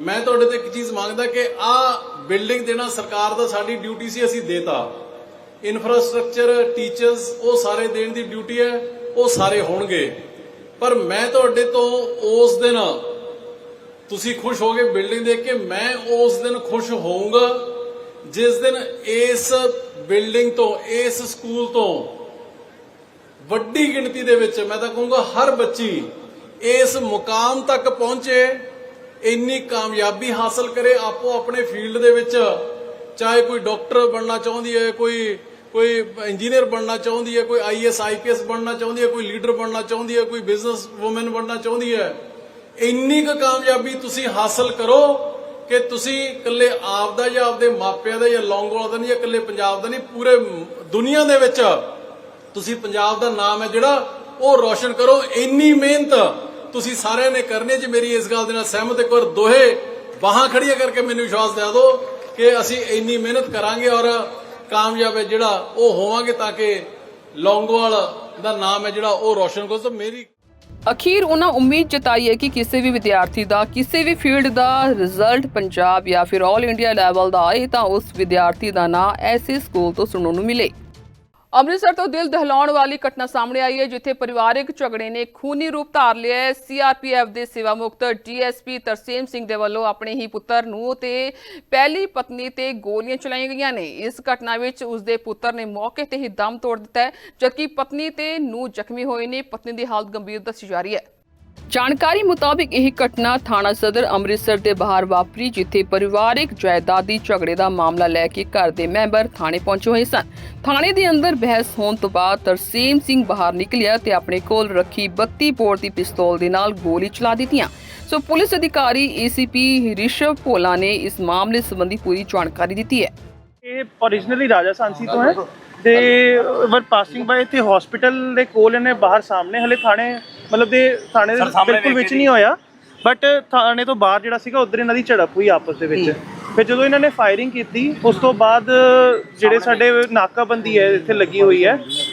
ਮੈਂ ਤੁਹਾਡੇ ਤੋਂ ਇੱਕ ਚੀਜ਼ ਮੰਗਦਾ ਕਿ ਆਹ ਬਿਲਡਿੰਗ ਦੇਣਾ ਸਰਕਾਰ ਦਾ ਸਾਡੀ ਡਿਊਟੀ ਸੀ, ਅਸੀਂ ਦੇਤਾ। ਇਨਫਰਾਸਟ੍ਰਕਚਰ, ਟੀਚਰਸ, ਉਹ ਸਾਰੇ ਦੇਣ ਦੀ ਡਿਊਟੀ ਹੈ, ਉਹ ਸਾਰੇ ਹੋਣਗੇ। ਪਰ ਮੈਂ ਤੁਹਾਡੇ ਤੋਂ ਉਸ ਦਿਨ ਤੁਸੀਂ ਖੁਸ਼ ਹੋਗੇ ਬਿਲਡਿੰਗ ਦੇਖ ਕੇ, ਮੈਂ ਉਸ ਦਿਨ ਖੁਸ਼ ਹੋਊਂਗਾ। ਜਿਸ ਦਿਨ ਇਸ ਬਿਲਡਿੰਗ ਤੋਂ, ਇਸ ਸਕੂਲ ਤੋਂ ਵੱਡੀ ਗਿਣਤੀ ਦੇ ਵਿੱਚ ਮੈਂ ਤਾਂ ਕਹੂੰਗਾ ਹਰ ਬੱਚੀ ਇਸ ਮੁਕਾਮ ਤੱਕ ਪਹੁੰਚੇ, ਇੰਨੀ ਕਾਮਯਾਬੀ ਹਾਸਲ ਕਰੇ, ਆਪੋ ਆਪਣੇ ਫੀਲਡ ਦੇ ਵਿੱਚ ਚਾਹੇ ਕੋਈ ਡਾਕਟਰ ਬਣਨਾ ਚਾਹੁੰਦੀ ਹੈ, ਕੋਈ ਕੋਈ ਇੰਜੀਨੀਅਰ ਬਣਨਾ ਚਾਹੁੰਦੀ ਹੈ, ਕੋਈ ਆਈਐਸ ਆਈਪੀਐਸ ਬਣਨਾ ਚਾਹੁੰਦੀ ਹੈ, ਕੋਈ ਲੀਡਰ ਬਣਨਾ ਚਾਹੁੰਦੀ ਹੈ, ਕੋਈ ਬਿਜ਼ਨਸ ਵੂਮਨ ਬਣਨਾ ਚਾਹੁੰਦੀ ਹੈ, ਇੰਨੀ ਕੁ ਕਾਮਯਾਬੀ ਤੁਸੀਂ ਹਾਸਲ ਕਰੋ ਕਿ ਤੁਸੀਂ ਇਕੱਲੇ ਆਪ ਦਾ ਜਾਂ ਆਪਦੇ ਮਾਪਿਆਂ ਦਾ ਜਾਂ ਲੌਂਗੋਵਾਲ ਦਾ ਨਹੀਂ, ਜਾਂ ਇਕੱਲੇ ਪੰਜਾਬ ਦਾ ਨਹੀਂ, ਪੂਰੇ ਦੁਨੀਆ ਦੇ ਵਿੱਚ ਤੁਸੀਂ ਪੰਜਾਬ ਦਾ ਨਾਮ ਹੈ ਜਿਹੜਾ ਉਹ ਰੌਸ਼ਨ ਕਰੋ। ਇੰਨੀ ਮਿਹਨਤ ਤੁਸੀਂ ਸਾਰਿਆਂ ਨੇ ਕਰਨੀ ਜੇ ਮੇਰੀ ਇਸ ਗੱਲ ਦੇ ਨਾਲ ਸਹਿਮਤ ਇੱਕ ਵਾਰ ਦੋਹੇ ਬਾਹਾਂ ਖੜੀਆਂ ਕਰਕੇ ਮੈਨੂੰ ਵਿਸ਼ਵਾਸ ਦਿਵਾ ਦਿਓ ਕਿ ਅਸੀਂ ਇੰਨੀ ਮਿਹਨਤ ਕਰਾਂਗੇ ਔਰ ਕਾਮਯਾਬ ਹੈ ਜਿਹੜਾ ਉਹ ਹੋਵਾਂਗੇ ਤਾਂ ਕਿ ਲੌਂਗੋਵਾਲ ਦਾ ਨਾਮ ਹੈ ਜਿਹੜਾ ਉਹ ਰੌਸ਼ਨ ਕਰੋ। ਸੋ ਮੇਰੀ ਅਖੀਰ ਉਹਨਾਂ ਉਮੀਦ ਜਤਾਈ ਹੈ ਕਿ ਕਿਸੇ ਵੀ ਵਿਦਿਆਰਥੀ ਦਾ, ਕਿਸੇ ਵੀ ਫੀਲਡ ਦਾ ਰਿਜ਼ਲਟ ਪੰਜਾਬ ਜਾਂ ਫਿਰ ਆਲ ਇੰਡੀਆ ਲੈਵਲ ਦਾ ਆਏ ਤਾਂ ਉਸ ਵਿਦਿਆਰਥੀ ਦਾ ਨਾਂ ਐਸੇ ਸਕੂਲ ਤੋਂ ਸੁਣਨ ਨੂੰ ਮਿਲੇ। ਅੰਮ੍ਰਿਤਸਰ ਤੋਂ ਦਿਲ ਦਹਿਲਾਉਣ ਵਾਲੀ ਘਟਨਾ ਸਾਹਮਣੇ ਆਈ ਹੈ, ਜਿੱਥੇ ਪਰਿਵਾਰਕ ਝਗੜੇ ਨੇ ਖੂਨੀ ਰੂਪ ਧਾਰ ਲਿਆ ਹੈ। ਸੀਆਰਪੀਐਫ ਦੇ ਸੇਵਾ ਮੁਕਤ ਡੀਐਸਪੀ ਤਰਸੇਮ ਸਿੰਘ ਦੇ ਵੱਲੋਂ ਆਪਣੇ ਹੀ ਪੁੱਤਰ ਨੂੰ ਤੇ ਪਹਿਲੀ ਪਤਨੀ ਤੇ ਗੋਲੀਆਂ ਚਲਾਈਆਂ ਗਈਆਂ ਨੇ। ਇਸ ਘਟਨਾ ਵਿੱਚ ਉਸ ਦੇ ਪੁੱਤਰ ਨੇ ਮੌਕੇ ਤੇ ਹੀ ਦਮ ਤੋੜ ਦਿੱਤਾ ਹੈ, ਜਦਕਿ ਪਤਨੀ ਤੇ ਨੂੰ ਜ਼ਖਮੀ ਹੋਏ ਨੇ। ਪਤਨੀ ਦੀ ਹਾਲਤ ਗੰਭੀਰ ਦੱਸੀ ਜਾ ਰਹੀ ਹੈ। ਜਾਣਕਾਰੀ ਮੁਤਾਬਿਕ ਇਹ ਘਟਨਾ ਥਾਣਾ ਸਦਰ ਅੰਮ੍ਰਿਤਸਰ ਦੇ ਬਾਹਰ ਵਾਪਰੀ, ਜਿੱਥੇ ਪਰਿਵਾਰਿਕ ਜਾਇਦਾਦੀ ਝਗੜੇ ਦਾ ਮਾਮਲਾ ਲੈ ਕੇ ਘਰ ਦੇ ਮੈਂਬਰ ਥਾਣੇ ਪਹੁੰਚੇ ਹੋਏ ਸਨ। ਥਾਣੇ ਦੇ ਅੰਦਰ ਬਹਿਸ ਹੋਣ ਤੋਂ ਬਾਅਦ ਤਰਸੀਮ ਸਿੰਘ ਬਾਹਰ ਨਿਕਲਿਆ ਤੇ ਆਪਣੇ ਕੋਲ ਰੱਖੀ 32 ਬੋਰ ਦੀ ਪਿਸਤੌਲ ਦੇ ਨਾਲ ਗੋਲੀ ਚਲਾ ਦਿੱਤੀਆਂ। ਸੋ ਪੁਲਿਸ ਅਧਿਕਾਰੀ ਏਸੀਪੀ ਰਿਸ਼ਵ ਭੋਲਾ ਨੇ ਇਸ ਮਾਮਲੇ ਸੰਬੰਧੀ ਪੂਰੀ ਜਾਣਕਾਰੀ ਦਿੱਤੀ ਹੈ। ਇਹ originally ਰਾਜਾ ਸਾਂਸੀ ਤੋਂ ਹੈ ਦੇ ਵਰ ਪਾਸਿੰਗ ਬਾਏ ਤੇ ਹਸਪੀਟਲ ਦੇ ਕੋਲ ਇਹਨੇ ਬਾਹਰ ਸਾਹਮਣੇ ਹਲੇ ਥਾਣੇ ਮਤਲਬ ਦੇ ਥਾਣੇ ਦੇ ਬਿਲਕੁਲ ਵਿੱਚ ਨਹੀਂ ਹੋਇਆ ਬਟ ਥਾਣੇ ਤੋਂ ਬਾਹਰ ਜਿਹੜਾ ਸੀਗਾ ਉਧਰ ਇਹਨਾਂ ਦੀ ਝੜਪ ਹੋਈ ਆਪਸ ਦੇ ਵਿੱਚ। ਫਿਰ ਜਦੋਂ ਇਹਨਾਂ ਨੇ ਫਾਇਰਿੰਗ ਕੀਤੀ ਉਸ ਤੋਂ ਬਾਅਦ ਜਿਹੜੇ ਸਾਡੇ ਨਾਕਾਬੰਦੀ ਹੈ ਇੱਥੇ ਲੱਗੀ ਹੋਈ ਹੈ।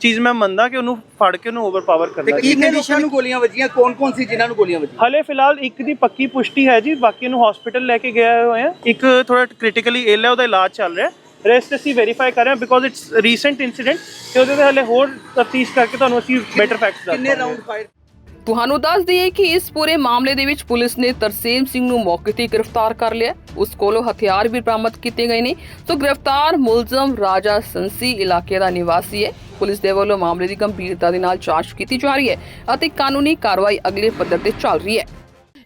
ਚੀਜ਼ ਮੈਂ ਮੰਨਦਾ ਕਿ ਉਹਨੂੰ ਫੜ ਕੇ ਉਹਨੂੰ ਓਵਰਪਾਵਰ ਤੇ ਕਰਨਾ ਕਿੰਨੇ ਲੋਕਾਂ ਨੂੰ ਗੋਲੀਆਂ ਵੱਜੀਆਂ? ਕੌਣ ਕੌਣ ਸੀ ਜਿਨ੍ਹਾਂ ਨੂੰ ਗੋਲੀਆਂ ਵੱਜੀਆਂ? ਹਲੇ ਫਿਲਹਾਲ ਇੱਕ ਦੀ ਪੱਕੀ ਪੁਸ਼ਟੀ ਹੈ ਜੀ ਬਾਕੀ ਨੂੰ ਹਸਪੀਟਲ ਲੈ ਕੇ ਗਏ ਹੋਏ ਆ ਇੱਕ ਥੋੜਾ ਕ੍ਰਿਟੀਕਲੀ ਇਲ ਹੈ ਉਹਦਾ ਇਲਾਜ ਚੱਲ ਰਿਹਾ ਰੈਸਟ ਅਸੀਂ ਵੈਰੀਫਾਈ ਕਰ ਰਹੇ ਹਾਂ ਬਿਕੋਜ਼ ਇਟਸ ਰੀਸੈਂਟ ਇਨਸੀਡੈਂਟ ਤੇ ਉਹਦੇ ਤੇ ਹਲੇ ਹੋਰ ਤਫਤੀਸ਼ ਕਰਕੇ ਤੁਹਾਨੂੰ ਅਸੀਂ ਬੈਟਰ ਫੈਕਟਸ ਦੱਸ ਕਿੰਨੇ ਪਾਵਾਂਗੇ। ਰਾਉਂਡ ਫਾਇਰ ਤੁਹਾਨੂੰ ਦੱਸ ਦਈਏ ਕਿ ਇਸ ਪੂਰੇ ਮਾਮਲੇ ਦੇ ਵਿੱਚ ਪੁਲਿਸ ਨੇ ਤਰਸੇਮ ਸਿੰਘ ਨੂੰ ਮੌਕੇ ਤੇ ਗ੍ਰਿਫਤਾਰ ਕਰ ਲਿਆ। ਉਸ ਕੋਲੋਂ ਹਥਿਆਰ ਵੀ ਬਰਾਮਦ ਕੀਤੇ ਗਏ ਨੇ। ਸੋ ਗ੍ਰਿਫਤਾਰ ਮੁਲਜ਼ਮ ਰਾਜਾ ਸੰਸੀ ਇਲਾਕੇ ਦਾ ਨਿਵਾਸੀ ਹੈ। ਪੁਲਿਸ ਦੇ ਵੱਲੋਂ ਮਾਮਲੇ ਦੀ ਗੰਭੀਰਤਾ ਦੇ ਨਾਲ ਜਾਂਚ ਕੀਤੀ ਜਾ ਰਹੀ ਹੈ ਅਤੇ ਕਾਨੂੰਨੀ ਕਾਰਵਾਈ ਅਗਲੇ ਪੱਧਰ ਤੇ ਚੱਲ ਰਹੀ ਹੈ।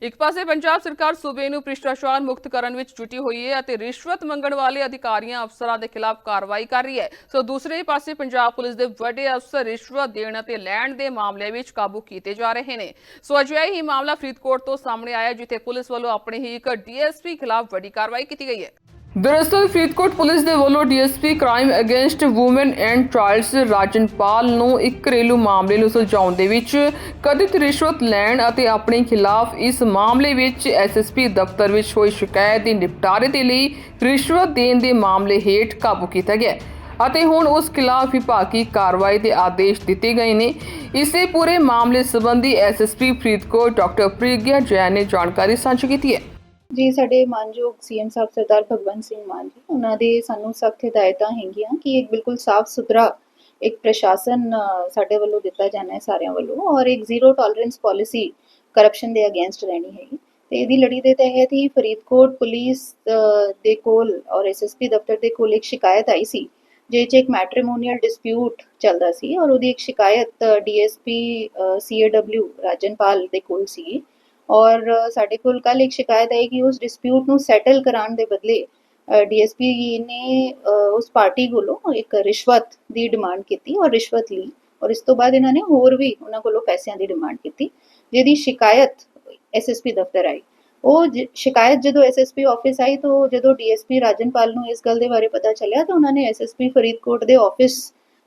ਇੱਕ ਪਾਸੇ ਪੰਜਾਬ ਸਰਕਾਰ ਸੂਬੇ ਨੂੰ ਭ੍ਰਿਸ਼ਟਾਚਾਰ ਮੁਕਤ ਕਰਨ ਵਿੱਚ ਜੁਟੀ ਹੋਈ ਹੈ ਅਤੇ ਰਿਸ਼ਵਤ ਮੰਗਣ ਵਾਲੇ ਅਧਿਕਾਰੀਆਂ ਅਫਸਰਾਂ ਦੇ ਖਿਲਾਫ ਕਾਰਵਾਈ ਕਰ ਰਹੀ ਹੈ। ਸੋ ਦੂਸਰੇ ਪਾਸੇ ਪੰਜਾਬ ਪੁਲਿਸ ਦੇ ਵੱਡੇ ਅਫਸਰ ਰਿਸ਼ਵਤ ਦੇਣ ਅਤੇ ਲੈਣ ਦੇ ਮਾਮਲੇ ਵਿੱਚ ਕਾਬੂ ਕੀਤੇ ਜਾ ਰਹੇ ਨੇ। ਸੋ ਅਜਿਹਾ ਹੀ ਮਾਮਲਾ ਫਰੀਦਕੋਟ ਤੋਂ ਸਾਹਮਣੇ ਆਇਆ ਜਿੱਥੇ ਪੁਲਿਸ ਵੱਲੋਂ ਆਪਣੇ ਹੀ ਇੱਕ ਡੀਐਸਪੀ ਖਿਲਾਫ ਵੱਡੀ ਕਾਰਵਾਈ ਕੀਤੀ ਗਈ ਹੈ। ਦਰਅਸਲ ਫਰੀਦਕੋਟ ਪੁਲਿਸ ਦੇ ਵੱਲੋਂ DSP crime against women and childs Rajanpal ਨੂੰ ਇੱਕ ਘਰੇਲੂ ਮਾਮਲੇ ਨੂੰ ਸੁਲਝਾਉਣ ਦੇ ਵਿੱਚ ਕਥਿਤ ਰਿਸ਼ਵਤ ਲੈਣ ਅਤੇ ਆਪਣੇ ਖਿਲਾਫ ਇਸ ਮਾਮਲੇ ਵਿੱਚ ਐਸਐਸਪੀ ਦਫ਼ਤਰ ਵਿੱਚ ਹੋਈ ਸ਼ਿਕਾਇਤ ਦੇ ਨਿਪਟਾਰੇ ਦੇ ਲਈ ਰਿਸ਼ਵਤ ਦੇਣ ਦੇ ਮਾਮਲੇ ਹੇਠ ਕਾਬੂ ਕੀਤਾ ਗਿਆ ਅਤੇ ਹੁਣ ਉਸ ਖਿਲਾਫ ਵਿਭਾਗੀ ਕਾਰਵਾਈ ਦੇ ਆਦੇਸ਼ ਦਿੱਤੇ ਗਏ ਨੇ। ਇਸੇ ਪੂਰੇ ਮਾਮਲੇ ਸੰਬੰਧੀ ਐਸਐਸਪੀ ਫਰੀਦਕੋਟ ਡਾਕਟਰ ਪ੍ਰਿਗਿਆ ਜੈਨ ਨੇ ਜਾਣਕਾਰੀ ਸਾਂਝੀ ਕੀਤੀ ਹੈ। ਜੀ, ਸਾਡੇ ਮਾਨਯੋਗ ਸੀਐਮ ਸਾਹਿਬ ਸਰਦਾਰ ਭਗਵੰਤ ਸਿੰਘ ਮਾਨ ਜੀ, ਉਹਨਾਂ ਦੇ ਸਾਨੂੰ ਸਖਤ ਹਦਾਇਤਾਂ ਹੈਗੀਆਂ ਕਿ ਇੱਕ ਬਿਲਕੁਲ ਸਾਫ਼ ਸੁਥਰਾ ਇੱਕ ਪ੍ਰਸ਼ਾਸਨ ਸਾਡੇ ਵੱਲੋਂ ਦਿੱਤਾ ਜਾਣਾ ਹੈ ਸਾਰਿਆਂ ਵੱਲੋਂ ਔਰ ਇੱਕ ਜ਼ੀਰੋ ਟੋਲਰੈਂਸ ਪਾਲਿਸੀ ਕਰਪਸ਼ਨ ਦੇ ਅਗੇਂਸਟ ਰਹਿਣੀ ਹੈਗੀ। ਤੇ ਇਹਦੀ ਲੜੀ ਦੇ ਤਹਿਤ ਹੀ ਫਰੀਦਕੋਟ ਪੁਲਿਸ ਦੇ ਕੋਲ ਔਰ ਐਸਐਸਪੀ ਦਫ਼ਤਰ ਦੇ ਕੋਲ ਇੱਕ ਸ਼ਿਕਾਇਤ ਆਈ ਸੀ, ਜਿਹਦੇ 'ਚ ਇੱਕ ਮੈਟ੍ਰੀਮੋਨੀਅਲ ਡਿਸਪਿਊਟ ਚੱਲਦਾ ਸੀ ਔਰ ਉਹਦੀ ਇੱਕ ਸ਼ਿਕਾਇਤ ਡੀਐਸਪੀ ਸੀਏਡਬਲਿਊ ਰਾਜਨਪਾਲ ਦੇ ਕੋਲ ਸੀ ਔਰ ਸਾਡੇ ਕੋਲ ਕੱਲ ਇੱਕ ਸ਼ਿਕਾਇਤ ਆਈ ਕਿ ਉਸ ਡਿਸਪਿਊਟ ਨੂੰ ਸੈਟਲ ਕਰਾਉਣ ਦੇ ਬਦਲੇ ਡੀਐਸਪੀ ਨੇ ਉਸ ਪਾਰਟੀ ਕੋਲੋਂ ਇੱਕ ਰਿਸ਼ਵਤ ਦੀ ਡਿਮਾਂਡ ਕੀਤੀ ਔਰ ਰਿਸ਼ਵਤ ਲਈ ਔਰ ਇਸ ਤੋਂ ਬਾਅਦ ਇਹਨਾਂ ਨੇ ਹੋਰ ਵੀ ਉਹਨਾਂ ਕੋਲੋਂ ਪੈਸਿਆਂ ਦੀ ਡਿਮਾਂਡ ਕੀਤੀ, ਜਿਹਦੀ ਸ਼ਿਕਾਇਤ ਐਸਐਸਪੀ ਦਫ਼ਤਰ ਆਈ। ਉਹ ਸ਼ਿਕਾਇਤ ਜਦੋਂ ਐਸਐਸਪੀ ਆਫਿਸ ਆਈ ਤਾਂ ਜਦੋਂ ਡੀਐਸਪੀ ਰਾਜਨਪਾਲ ਨੂੰ ਇਸ ਗੱਲ ਦੇ ਬਾਰੇ ਪਤਾ ਚੱਲਿਆ ਤਾਂ ਉਹਨਾਂ ਨੇ ਐਸਐਸਪੀ ਫਰੀਦਕੋਟ ਦੇ ਆਫਿਸ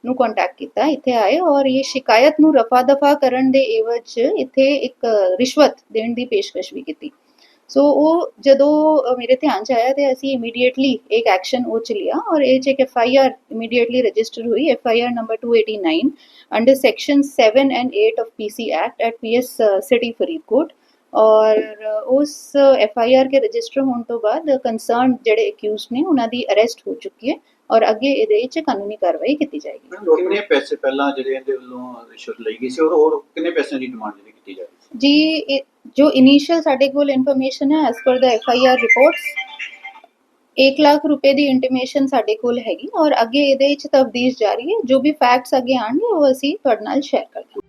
ਨੂੰ ਕੰਟੈਕਟ ਕੀਤਾ, ਇੱਥੇ ਆਏ ਔਰ ਇਹ ਸ਼ਿਕਾਇਤ ਨੂੰ ਰਫਾ ਦਫਾ ਕਰਨ ਦੇ ਏਵਜ ਇੱਥੇ ਇੱਕ ਰਿਸ਼ਵਤ ਦੇਣ ਦੀ ਪੇਸ਼ਕਸ਼ ਵੀ ਕੀਤੀ। ਸੋ ਉਹ ਜਦੋਂ ਮੇਰੇ ਧਿਆਨ ਚ ਆਇਆ ਤੇ ਅਸੀਂ ਇਮੀਡੀਏਟਲੀ ਇੱਕ ਐਕਸ਼ਨ ਉਹ ਚ ਲਿਆ ਔਰ ਇਹ ਚ ਇੱਕ F I R immediately register ਹੋਈ F I R number 289 under section 7 and 8 of PC act at PS city Faridkot ਔਰ ਉਸ ਐਫ ਆਈ ਆਰ ਕੇ ਰਜਿਸਟਰ ਹੋਣ ਤੋਂ ਬਾਅਦ ਕੰਸਰਨ ਜਿਹੜੇ ਅਕਿਊਜ਼ਡ ਨੇ ਉਹਨਾਂ ਦੀ ਅਰੈਸਟ ਹੋ ਚੁੱਕੀ ਹੈ। ਔਰ ਅੱਗੇ ਇਹਦੇ ਚ ਕਾਨੂੰਨੀ ਕਾਰਵਾਈ ਕੀਤੀ ਜਾਏਗੀ। ਕਿੰਨੇ ਪੈਸੇ ਪਹਿਲਾਂ ਜਿਹੜੇ ਇਹਦੇ ਵੱਲੋਂ ਰਿਸ਼ਵਤ ਲਈ ਗਈ ਸੀ ਔਰ ਹੋਰ ਕਿੰਨੇ ਪੈਸਿਆਂ ਦੀ ਡਿਮਾਂਡ ਜਿਹੜੀ ਕੀਤੀ ਜਾ ਰਹੀ ਸੀ? ਜੀ ਜੋ ਇਨੀਸ਼ੀਅਲ ਸਾਡੇ ਕੋਲ ਇਨਫੋਰਮੇਸ਼ਨ ਹੈ ਐਸ ਪਰ ਦਾ F I R reports 1 lakh ਰੁਪਏ ਦੀ ਇੰਟੀਮੇਸ਼ਨ ਸਾਡੇ ਕੋਲ ਹੈਗੀ ਔਰ ਅੱਗੇ ਇਹਦੇ ਵਿੱਚ ਤਫਦੀਸ਼ ਜਾਰੀ ਹੈ। ਜੋ ਵੀ ਫੈਕਟਸ ਅੱਗੇ ਆਣਗੇ ਉਹ ਅਸੀਂ ਤੁਹਾਡੇ ਨਾਲ ਸ਼ੇਅਰ ਕਰਾਂਗੇ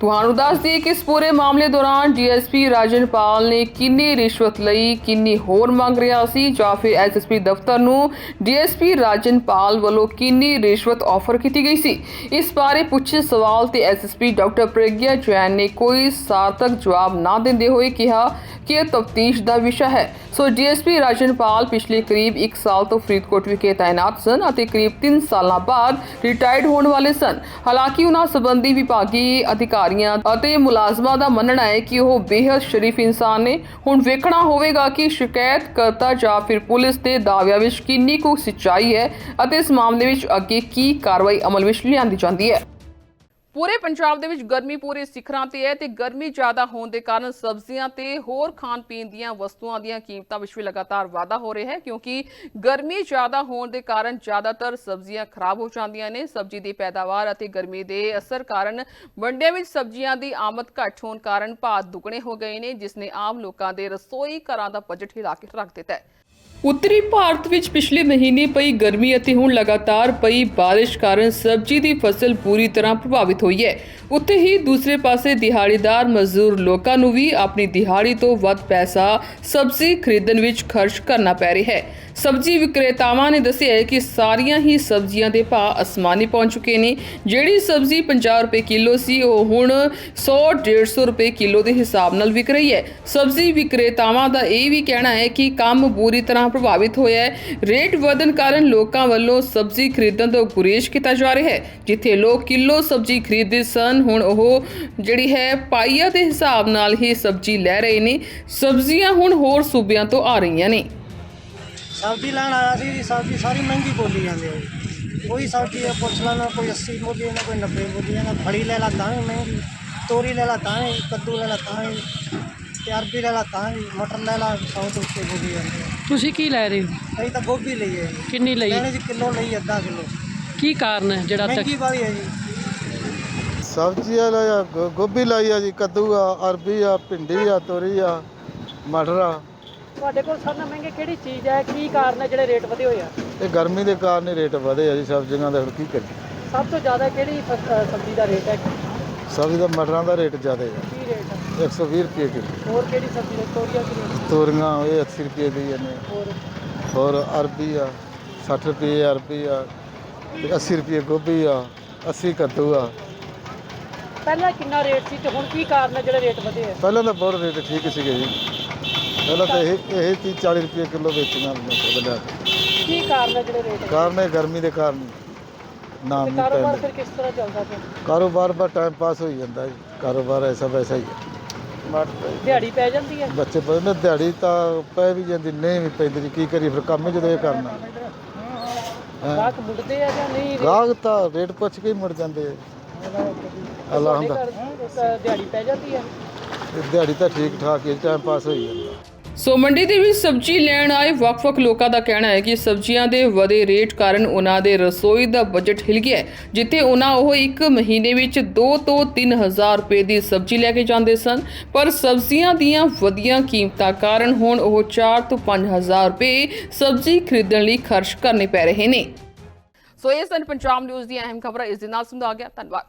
ਤੁਹਾਨੂੰ ਦੱਸ ਦਈਏ ਕਿ ਇਸ ਪੂਰੇ ਮਾਮਲੇ ਦੌਰਾਨ ਡੀਐਸਪੀ ਰਾਜਨਪਾਲ ਨੇ ਕਿੰਨੀ ਰਿਸ਼ਵਤ ਲਈ, ਕਿੰਨੀ ਹੋਰ ਮੰਗ ਰਿਹਾ ਸੀ ਜਾਂ ਫਿਰ ਐਸਐਸਪੀ ਦਫ਼ਤਰ ਨੂੰ ਡੀਐਸਪੀ ਰਾਜਨਪਾਲ ਵੱਲੋਂ ਕਿੰਨੀ ਰਿਸ਼ਵਤ ਆਫਰ ਕੀਤੀ ਗਈ ਸੀ? ਇਸ ਬਾਰੇ ਪੁੱਛੇ ਸਵਾਲ ਤੇ ਐਸਐਸਪੀ ਡਾਕਟਰ ਪ੍ਰਗਿਆ ਜੈਨ ਨੇ ਕੋਈ ਸਾਰਥਕ ਜਵਾਬ ਨਾ ਦਿੰਦੇ ਹੋਏ ਕਿਹਾ ਕਿ ਇਹ ਤਫਤੀਸ਼ ਦਾ ਵਿਸ਼ਾ ਹੈ। ਸੋ ਡੀਐਸਪੀ ਰਾਜਨਪਾਲ ਪਿਛਲੇ ਕਰੀਬ 1 ਸਾਲ ਤੋਂ ਫਰੀਦਕੋਟ ਵਿਖੇ ਤਾਇਨਾਤ ਸਨ ਅਤੇ ਕਰੀਬ 3 ਸਾਲਾਂ ਬਾਅਦ ਰਿਟਾਇਰਡ ਹੋਣ ਵਾਲੇ ਸਨ। ਹਾਲਾਂਕਿ ਉਹਨਾਂ ਸੰਬੰਧੀ ਵਿਭਾਗੀ ਅਧਿਕਾਰ ਅਧਿਕਾਰੀਆਂ ਅਤੇ ਮੁਲਾਜ਼ਮਾਂ ਦਾ ਮੰਨਣਾ ਹੈ ਕਿ ਉਹ ਬੇਹੱਦ ਸ਼ਰੀਫ ਇਨਸਾਨ ਨੇ। ਹੁਣ ਵੇਖਣਾ ਹੋਵੇਗਾ ਕਿ ਸ਼ਿਕਾਇਤ ਕਰਤਾ ਜਾਂ ਫਿਰ ਪੁਲਿਸ ਦੇ ਦਾਅਵਿਆਂ ਵਿੱਚ ਕਿੰਨੀ ਕੁ ਸੱਚਾਈ ਹੈ ਅਤੇ ਇਸ ਮਾਮਲੇ ਵਿੱਚ ਅੱਗੇ ਕੀ ਕਾਰਵਾਈ ਅਮਲ ਵਿੱਚ ਲਿਆਂਦੀ ਜਾਂਦੀ ਹੈ। ਪੂਰੇ ਪੰਜਾਬ ਦੇ ਵਿੱਚ ਗਰਮੀ ਪੂਰੇ ਸਿਖਰਾਂ ਤੇ ਹੈ ਤੇ ਗਰਮੀ ਜ਼ਿਆਦਾ ਹੋਣ ਦੇ ਕਾਰਨ ਸਬਜ਼ੀਆਂ ਤੇ ਹੋਰ ਖਾਣ ਪੀਣ ਦੀਆਂ ਵਸਤੂਆਂ ਦੀਆਂ ਕੀਮਤਾਂ ਵਿੱਚ ਵੀ ਲਗਾਤਾਰ ਵਾਧਾ ਹੋ ਰਿਹਾ ਹੈ ਕਿਉਂਕਿ ਗਰਮੀ ਜ਼ਿਆਦਾ ਹੋਣ ਦੇ ਕਾਰਨ ਜ਼ਿਆਦਾਤਰ ਸਬਜ਼ੀਆਂ ਖਰਾਬ ਹੋ ਜਾਂਦੀਆਂ ਨੇ, ਸਬਜ਼ੀ ਦੀ ਪੈਦਾਵਾਰ ਅਤੇ ਗਰਮੀ ਦੇ ਅਸਰ ਕਾਰਨ ਮੰਡੀਆਂ ਵਿੱਚ ਸਬਜ਼ੀਆਂ ਦੀ ਆਮਦ ਘੱਟ ਹੋਣ ਕਾਰਨ ਭਾਅ ਦੁੱਗਣੇ ਹੋ ਗਏ ਨੇ, ਜਿਸ ਨੇ ਆਮ ਲੋਕਾਂ ਦੇ ਰਸੋਈ ਘਰਾਂ ਦਾ ਬਜਟ ਹਿਲਾ ਕੇ ਰੱਖ ਦਿੱਤਾ ਹੈ। ਉੱਤਰੀ ਭਾਰਤ ਵਿੱਚ ਪਿਛਲੇ ਮਹੀਨੇ ਪਈ ਗਰਮੀ ਅਤੇ ਹੁਣ ਲਗਾਤਾਰ ਪਈ ਬਾਰਿਸ਼ ਕਾਰਨ ਸਬਜ਼ੀ ਦੀ ਫਸਲ ਪੂਰੀ ਤਰ੍ਹਾਂ ਪ੍ਰਭਾਵਿਤ ਹੋਈ ਹੈ। ਉੱਥੇ ਹੀ ਦੂਸਰੇ ਪਾਸੇ ਦਿਹਾੜੀਦਾਰ ਮਜ਼ਦੂਰ ਲੋਕਾਂ ਨੂੰ ਵੀ ਆਪਣੀ ਦਿਹਾੜੀ ਤੋਂ ਵੱਧ ਪੈਸਾ ਸਬਜ਼ੀ ਖਰੀਦਣ ਵਿੱਚ ਖਰਚ ਕਰਨਾ ਪੈ ਰਿਹਾ ਹੈ। ਸਬਜ਼ੀ ਵਿਕਰੇਤਾਵਾਂ ਨੇ ਦੱਸਿਆ ਹੈ ਕਿ ਸਾਰੀਆਂ ਹੀ ਸਬਜ਼ੀਆਂ ਦੇ ਭਾਅ ਅਸਮਾਨੀ ਪਹੁੰਚ ਚੁੱਕੇ ਨੇ। ਜਿਹੜੀ ਸਬਜ਼ੀ 50 ਰੁਪਏ ਕਿਲੋ ਸੀ, ਉਹ ਹੁਣ 100 150 ਰੁਪਏ ਕਿਲੋ ਦੇ ਹਿਸਾਬ ਨਾਲ ਵਿਕ ਰਹੀ ਹੈ। ਸਬਜ਼ੀ ਵਿਕਰੇਤਾਵਾਂ ਦਾ ਇਹ ਵੀ ਕਹਿਣਾ ਹੈ ਕਿ ਕੰਮ ਬੁਰੀ ਤਰ੍ਹਾਂ ਪ੍ਰਭਾਵਿਤ ਹੋਇਆ ਹੈ। ਰੇਟ ਵਧਣ ਕਾਰਨ ਲੋਕਾਂ ਵੱਲੋਂ ਸਬਜ਼ੀ ਖਰੀਦਣ ਤੋਂ ਗੁਰੇਜ਼ ਕੀਤਾ ਜਾ ਰਿਹਾ ਹੈ, ਜਿੱਥੇ ਲੋਕ ਕਿਲੋ ਸਬਜ਼ੀ ਖਰੀਦਦੇ ਸਨ। ਹੁਣ ਉਹ ਜਿਹੜੀ ਹੈ, ਪਾਈਆ ਦੇ ਹਿਸਾਬ ਨਾਲ ਹੀ ਸਬਜ਼ੀ ਲੈ ਰਹੇ ਨੇ। ਸਬਜ਼ੀਆਂ ਹੁਣ ਹੋਰ ਸੂਬਿਆਂ ਤੋਂ ਆ ਰਹੀਆਂ ਨੇ। ਸਬਜ਼ੀ ਲੈਣ ਆਇਆ ਸੀ ਜੀ ਸਬਜ਼ੀ ਸਾਰੀ ਮਹਿੰਗੀ ਬੋਲੀ ਜਾਂਦੀ ਹੈ ਜੀ। ਕੋਈ ਸਬਜ਼ੀ ਹੈ ਪੁੱਛ ਲੈਣਾ ਕੋਈ 80 ਬੋਲੀ ਨਾ ਕੋਈ 90 ਬੋਲੀ ਨਾ ਫੜੀ ਲੈ ਲਾ ਤਾਂ ਵੀ ਮਹਿੰਗੀ ਤੋਰੀ ਲੈ ਲਾ ਤਾਂ ਵੀ ਕੱਦੂ ਲੈ ਲਾ ਤਾਂ ਵੀ ਤੇ ਅਰਬੀ ਲੈ ਲਾ ਤਾਂ ਵੀ ਮਟਰ ਲੈ ਲਾ 100 ਤੋਂ ਉੱਤੇ ਬੋਲੀ ਜਾਂਦੀ ਤੁਸੀਂ ਕੀ ਲੈ ਰਹੇ ਹੋ? ਅਸੀਂ ਤਾਂ ਗੋਭੀ ਲਈ ਹੈ ਜੀ ਕਿੰਨੀ ਲਈ? ਲੈਣੇ ਜੀ ਕਿਲੋ ਲਈ ਅੱਧਾ ਕਿਲੋ। ਕੀ ਕਾਰਨ ਹੈ ਜਿਹੜਾ ਤੱਕ ਮਹਿੰਗੀ ਵਾਲੀ ਹੈ ਜੀ। ਸਬਜ਼ੀ ਆ ਲਾਇਆ ਗੋ- ਗੋਭੀ ਲਾਈ ਆ ਜੀ ਕੱਦੂ ਆ ਅਰਬੀ ਆ ਭਿੰਡੀ ਆ ਤੋਰੀ ਆ ਮਟਰ ਆ। ਤੁਹਾਡੇ ਕੋਲ ਨਾਲੋਂ ਮਹਿੰਗੇ ਕਿਹੜੀ ਚੀਜ਼ ਹੈ? ਕੀ ਕਾਰਨ ਹੈ ਜਿਹੜੇ ਰੇਟ ਵਧੇ ਹੋਏ ਆ? ਇਹ ਗਰਮੀ ਦੇ ਕਾਰਨ ਹੀ ਰੇਟ ਵਧੇ ਆ ਜੀ ਸਬਜ਼ੀਆਂ ਦੇ ਹੁਣ ਕੀ ਕਰੀਏ? ਸਭ ਤੋਂ ਜ਼ਿਆਦਾ ਕਿਹੜੀ ਫਸ- ਅ, ਸਬਜ਼ੀ ਦਾ ਰੇਟ ਹੈ? ਸਬਜ਼ੀ ਦਾ ਮਟਰਾਂ ਦਾ ਰੇਟ ਜ਼ਿਆਦਾ ਹੈ ਕੀ ਰੇਟ ਹੈ? 120 ਰੁਪਏ ਕਿਲੋ। ਹੋਰ ਕਿਹੜੀ ਸਬਜ਼ੀ ਦਾ ਤੋਰੀਆ ਕੀ ਰੇਟ ਤੋਰੀਆਂ ਇਹ 80 ਰੁਪਏ ਦੀ ਨੇ ਹੋਰ? ਹੋਰ ਅਰਬੀ ਆ 60 ਰੁਪਏ ਅਰਬੀ ਆ ਤੇ 80 ਰੁਪਏ ਗੋਭੀ ਆ 80 ਕੱਦੂ ਆ। ਪਹਿਲਾਂ ਕਿੰਨਾ ਰੇਟ ਸੀ ਤੇ ਹੁਣ ਕੀ ਕਾਰਨ ਹੈ ਜਿਹੜੇ ਰੇਟ ਵਧੇ ਆ? ਪਹਿਲਾਂ ਤਾਂ ਬਹੁਤ ਰੇਟ ਠੀਕ ਸੀਗੇ ਜੀ। ਪਹਿਲਾਂ ਤਾਂ ਇਹ ਇਹ 30 40 ਰੁਪਏ ਕਿਲੋ ਵੇਚੀਆਂ ਮਟਰ ਬਣਾ ਕੀ ਕਾਰਨ ਹੈ ਜਿਹੜੇ ਰੇਟ? ਕਾਰਨ ਇਹ ਗਰਮੀ ਦੇ ਕਾਰਨ ਨਾਮ ਤੇ ਨਹੀਂ ਕਾਰੋਬਾਰ ਪੈਂਦਾ। ਫਿਰ ਕਿਸ ਤਰ੍ਹਾਂ ਚੱਲਦਾ ਪਿਆ? ਕਾਰੋਬਾਰ ਬਾ ਟਾਈਮ ਪਾਸ ਹੋਈ ਜਾਂਦਾ ਜੀ। ਕਾਰੋਬਾਰ ਐਸਾ ਵੈਸਾ ਹੀ ਹੈ ਦਿਹਾੜੀ ਪੈ ਜਾਂਦੀ ਹੈ? ਬੱਚੇ ਪੜ੍ਹਨੇ ਦਿਹਾੜੀ ਤਾਂ ਪੈ ਵੀ ਜਾਂਦੀ ਨਹੀਂ ਵੀ ਪੈਂਦੀ ਜੀ। ਕੀ ਕਰੀਏ ਫਿਰ ਕੰਮ ਹੀ ਜਦੋਂ ਇਹ ਕਰਨਾ। ਹੈਂ। ਗਾਹਕ ਮੁੜਦੇ ਆ ਜਾਂ ਨਹੀਂ? ਗਾਹਕ ਤਾਂ ਰੇਟ ਪੁੱਛ ਕੇ ਹੀ ਮੁੜ ਜਾਂਦੇ ਆ। ਅੱਲਾ ਤੁਹਾਡੇ ਹੁੰਦਾ। ਘਰ, ਅ, ਦਿਹਾੜੀ ਪੈ ਜਾਂਦੀ ਹੈ? ਦਿਹਾੜੀ ਤਾਂ ਠੀਕ ਠਾਕ ਹੀ ਟਾਈਮ ਪਾਸ ਹੋਈ ਜਾਂਦਾ। ਸੋ ਮੰਡੀ ਦੇ ਵਿੱਚ ਸਬਜ਼ੀ ਲੈਣ ਆਏ ਵੱਖ-ਵੱਖ ਲੋਕਾਂ ਦਾ ਕਹਿਣਾ ਹੈ ਕਿ ਸਬਜ਼ੀਆਂ ਦੇ ਵਧੇ ਰੇਟ ਕਾਰਨ ਉਹਨਾਂ ਦੇ ਰਸੋਈ ਦਾ ਬਜਟ ਹਿਲ ਗਿਆ ਹੈ, ਜਿੱਥੇ ਉਹਨਾਂ ਉਹ ਇੱਕ ਮਹੀਨੇ ਵਿੱਚ 2 ਤੋਂ 3000 ਰੁਪਏ ਦੀ ਸਬਜ਼ੀ ਲੈ ਕੇ ਜਾਂਦੇ ਸਨ। ਪਰ ਸਬਜ਼ੀਆਂ ਦੀਆਂ ਵਧੀਆਂ ਕੀਮਤਾਂ ਕਾਰਨ ਹੁਣ ਉਹ 4 ਤੋਂ 5000 ਰੁਪਏ ਸਬਜ਼ੀ ਖਰੀਦਣ ਲਈ ਖਰਚ ਕਰਨੇ ਪੈ ਰਹੇ ਨੇ। ਸੋ ਇਹ ਸਨ ਪੰਜਾਬ ਨਿਊਜ਼ ਦੀਆਂ ਅਹਿਮ ਖਬਰਾਂ, ਇਸ ਦੇ ਨਾਲ ਸੁਣਦਾ ਗਿਆ। ਧੰਨਵਾਦ।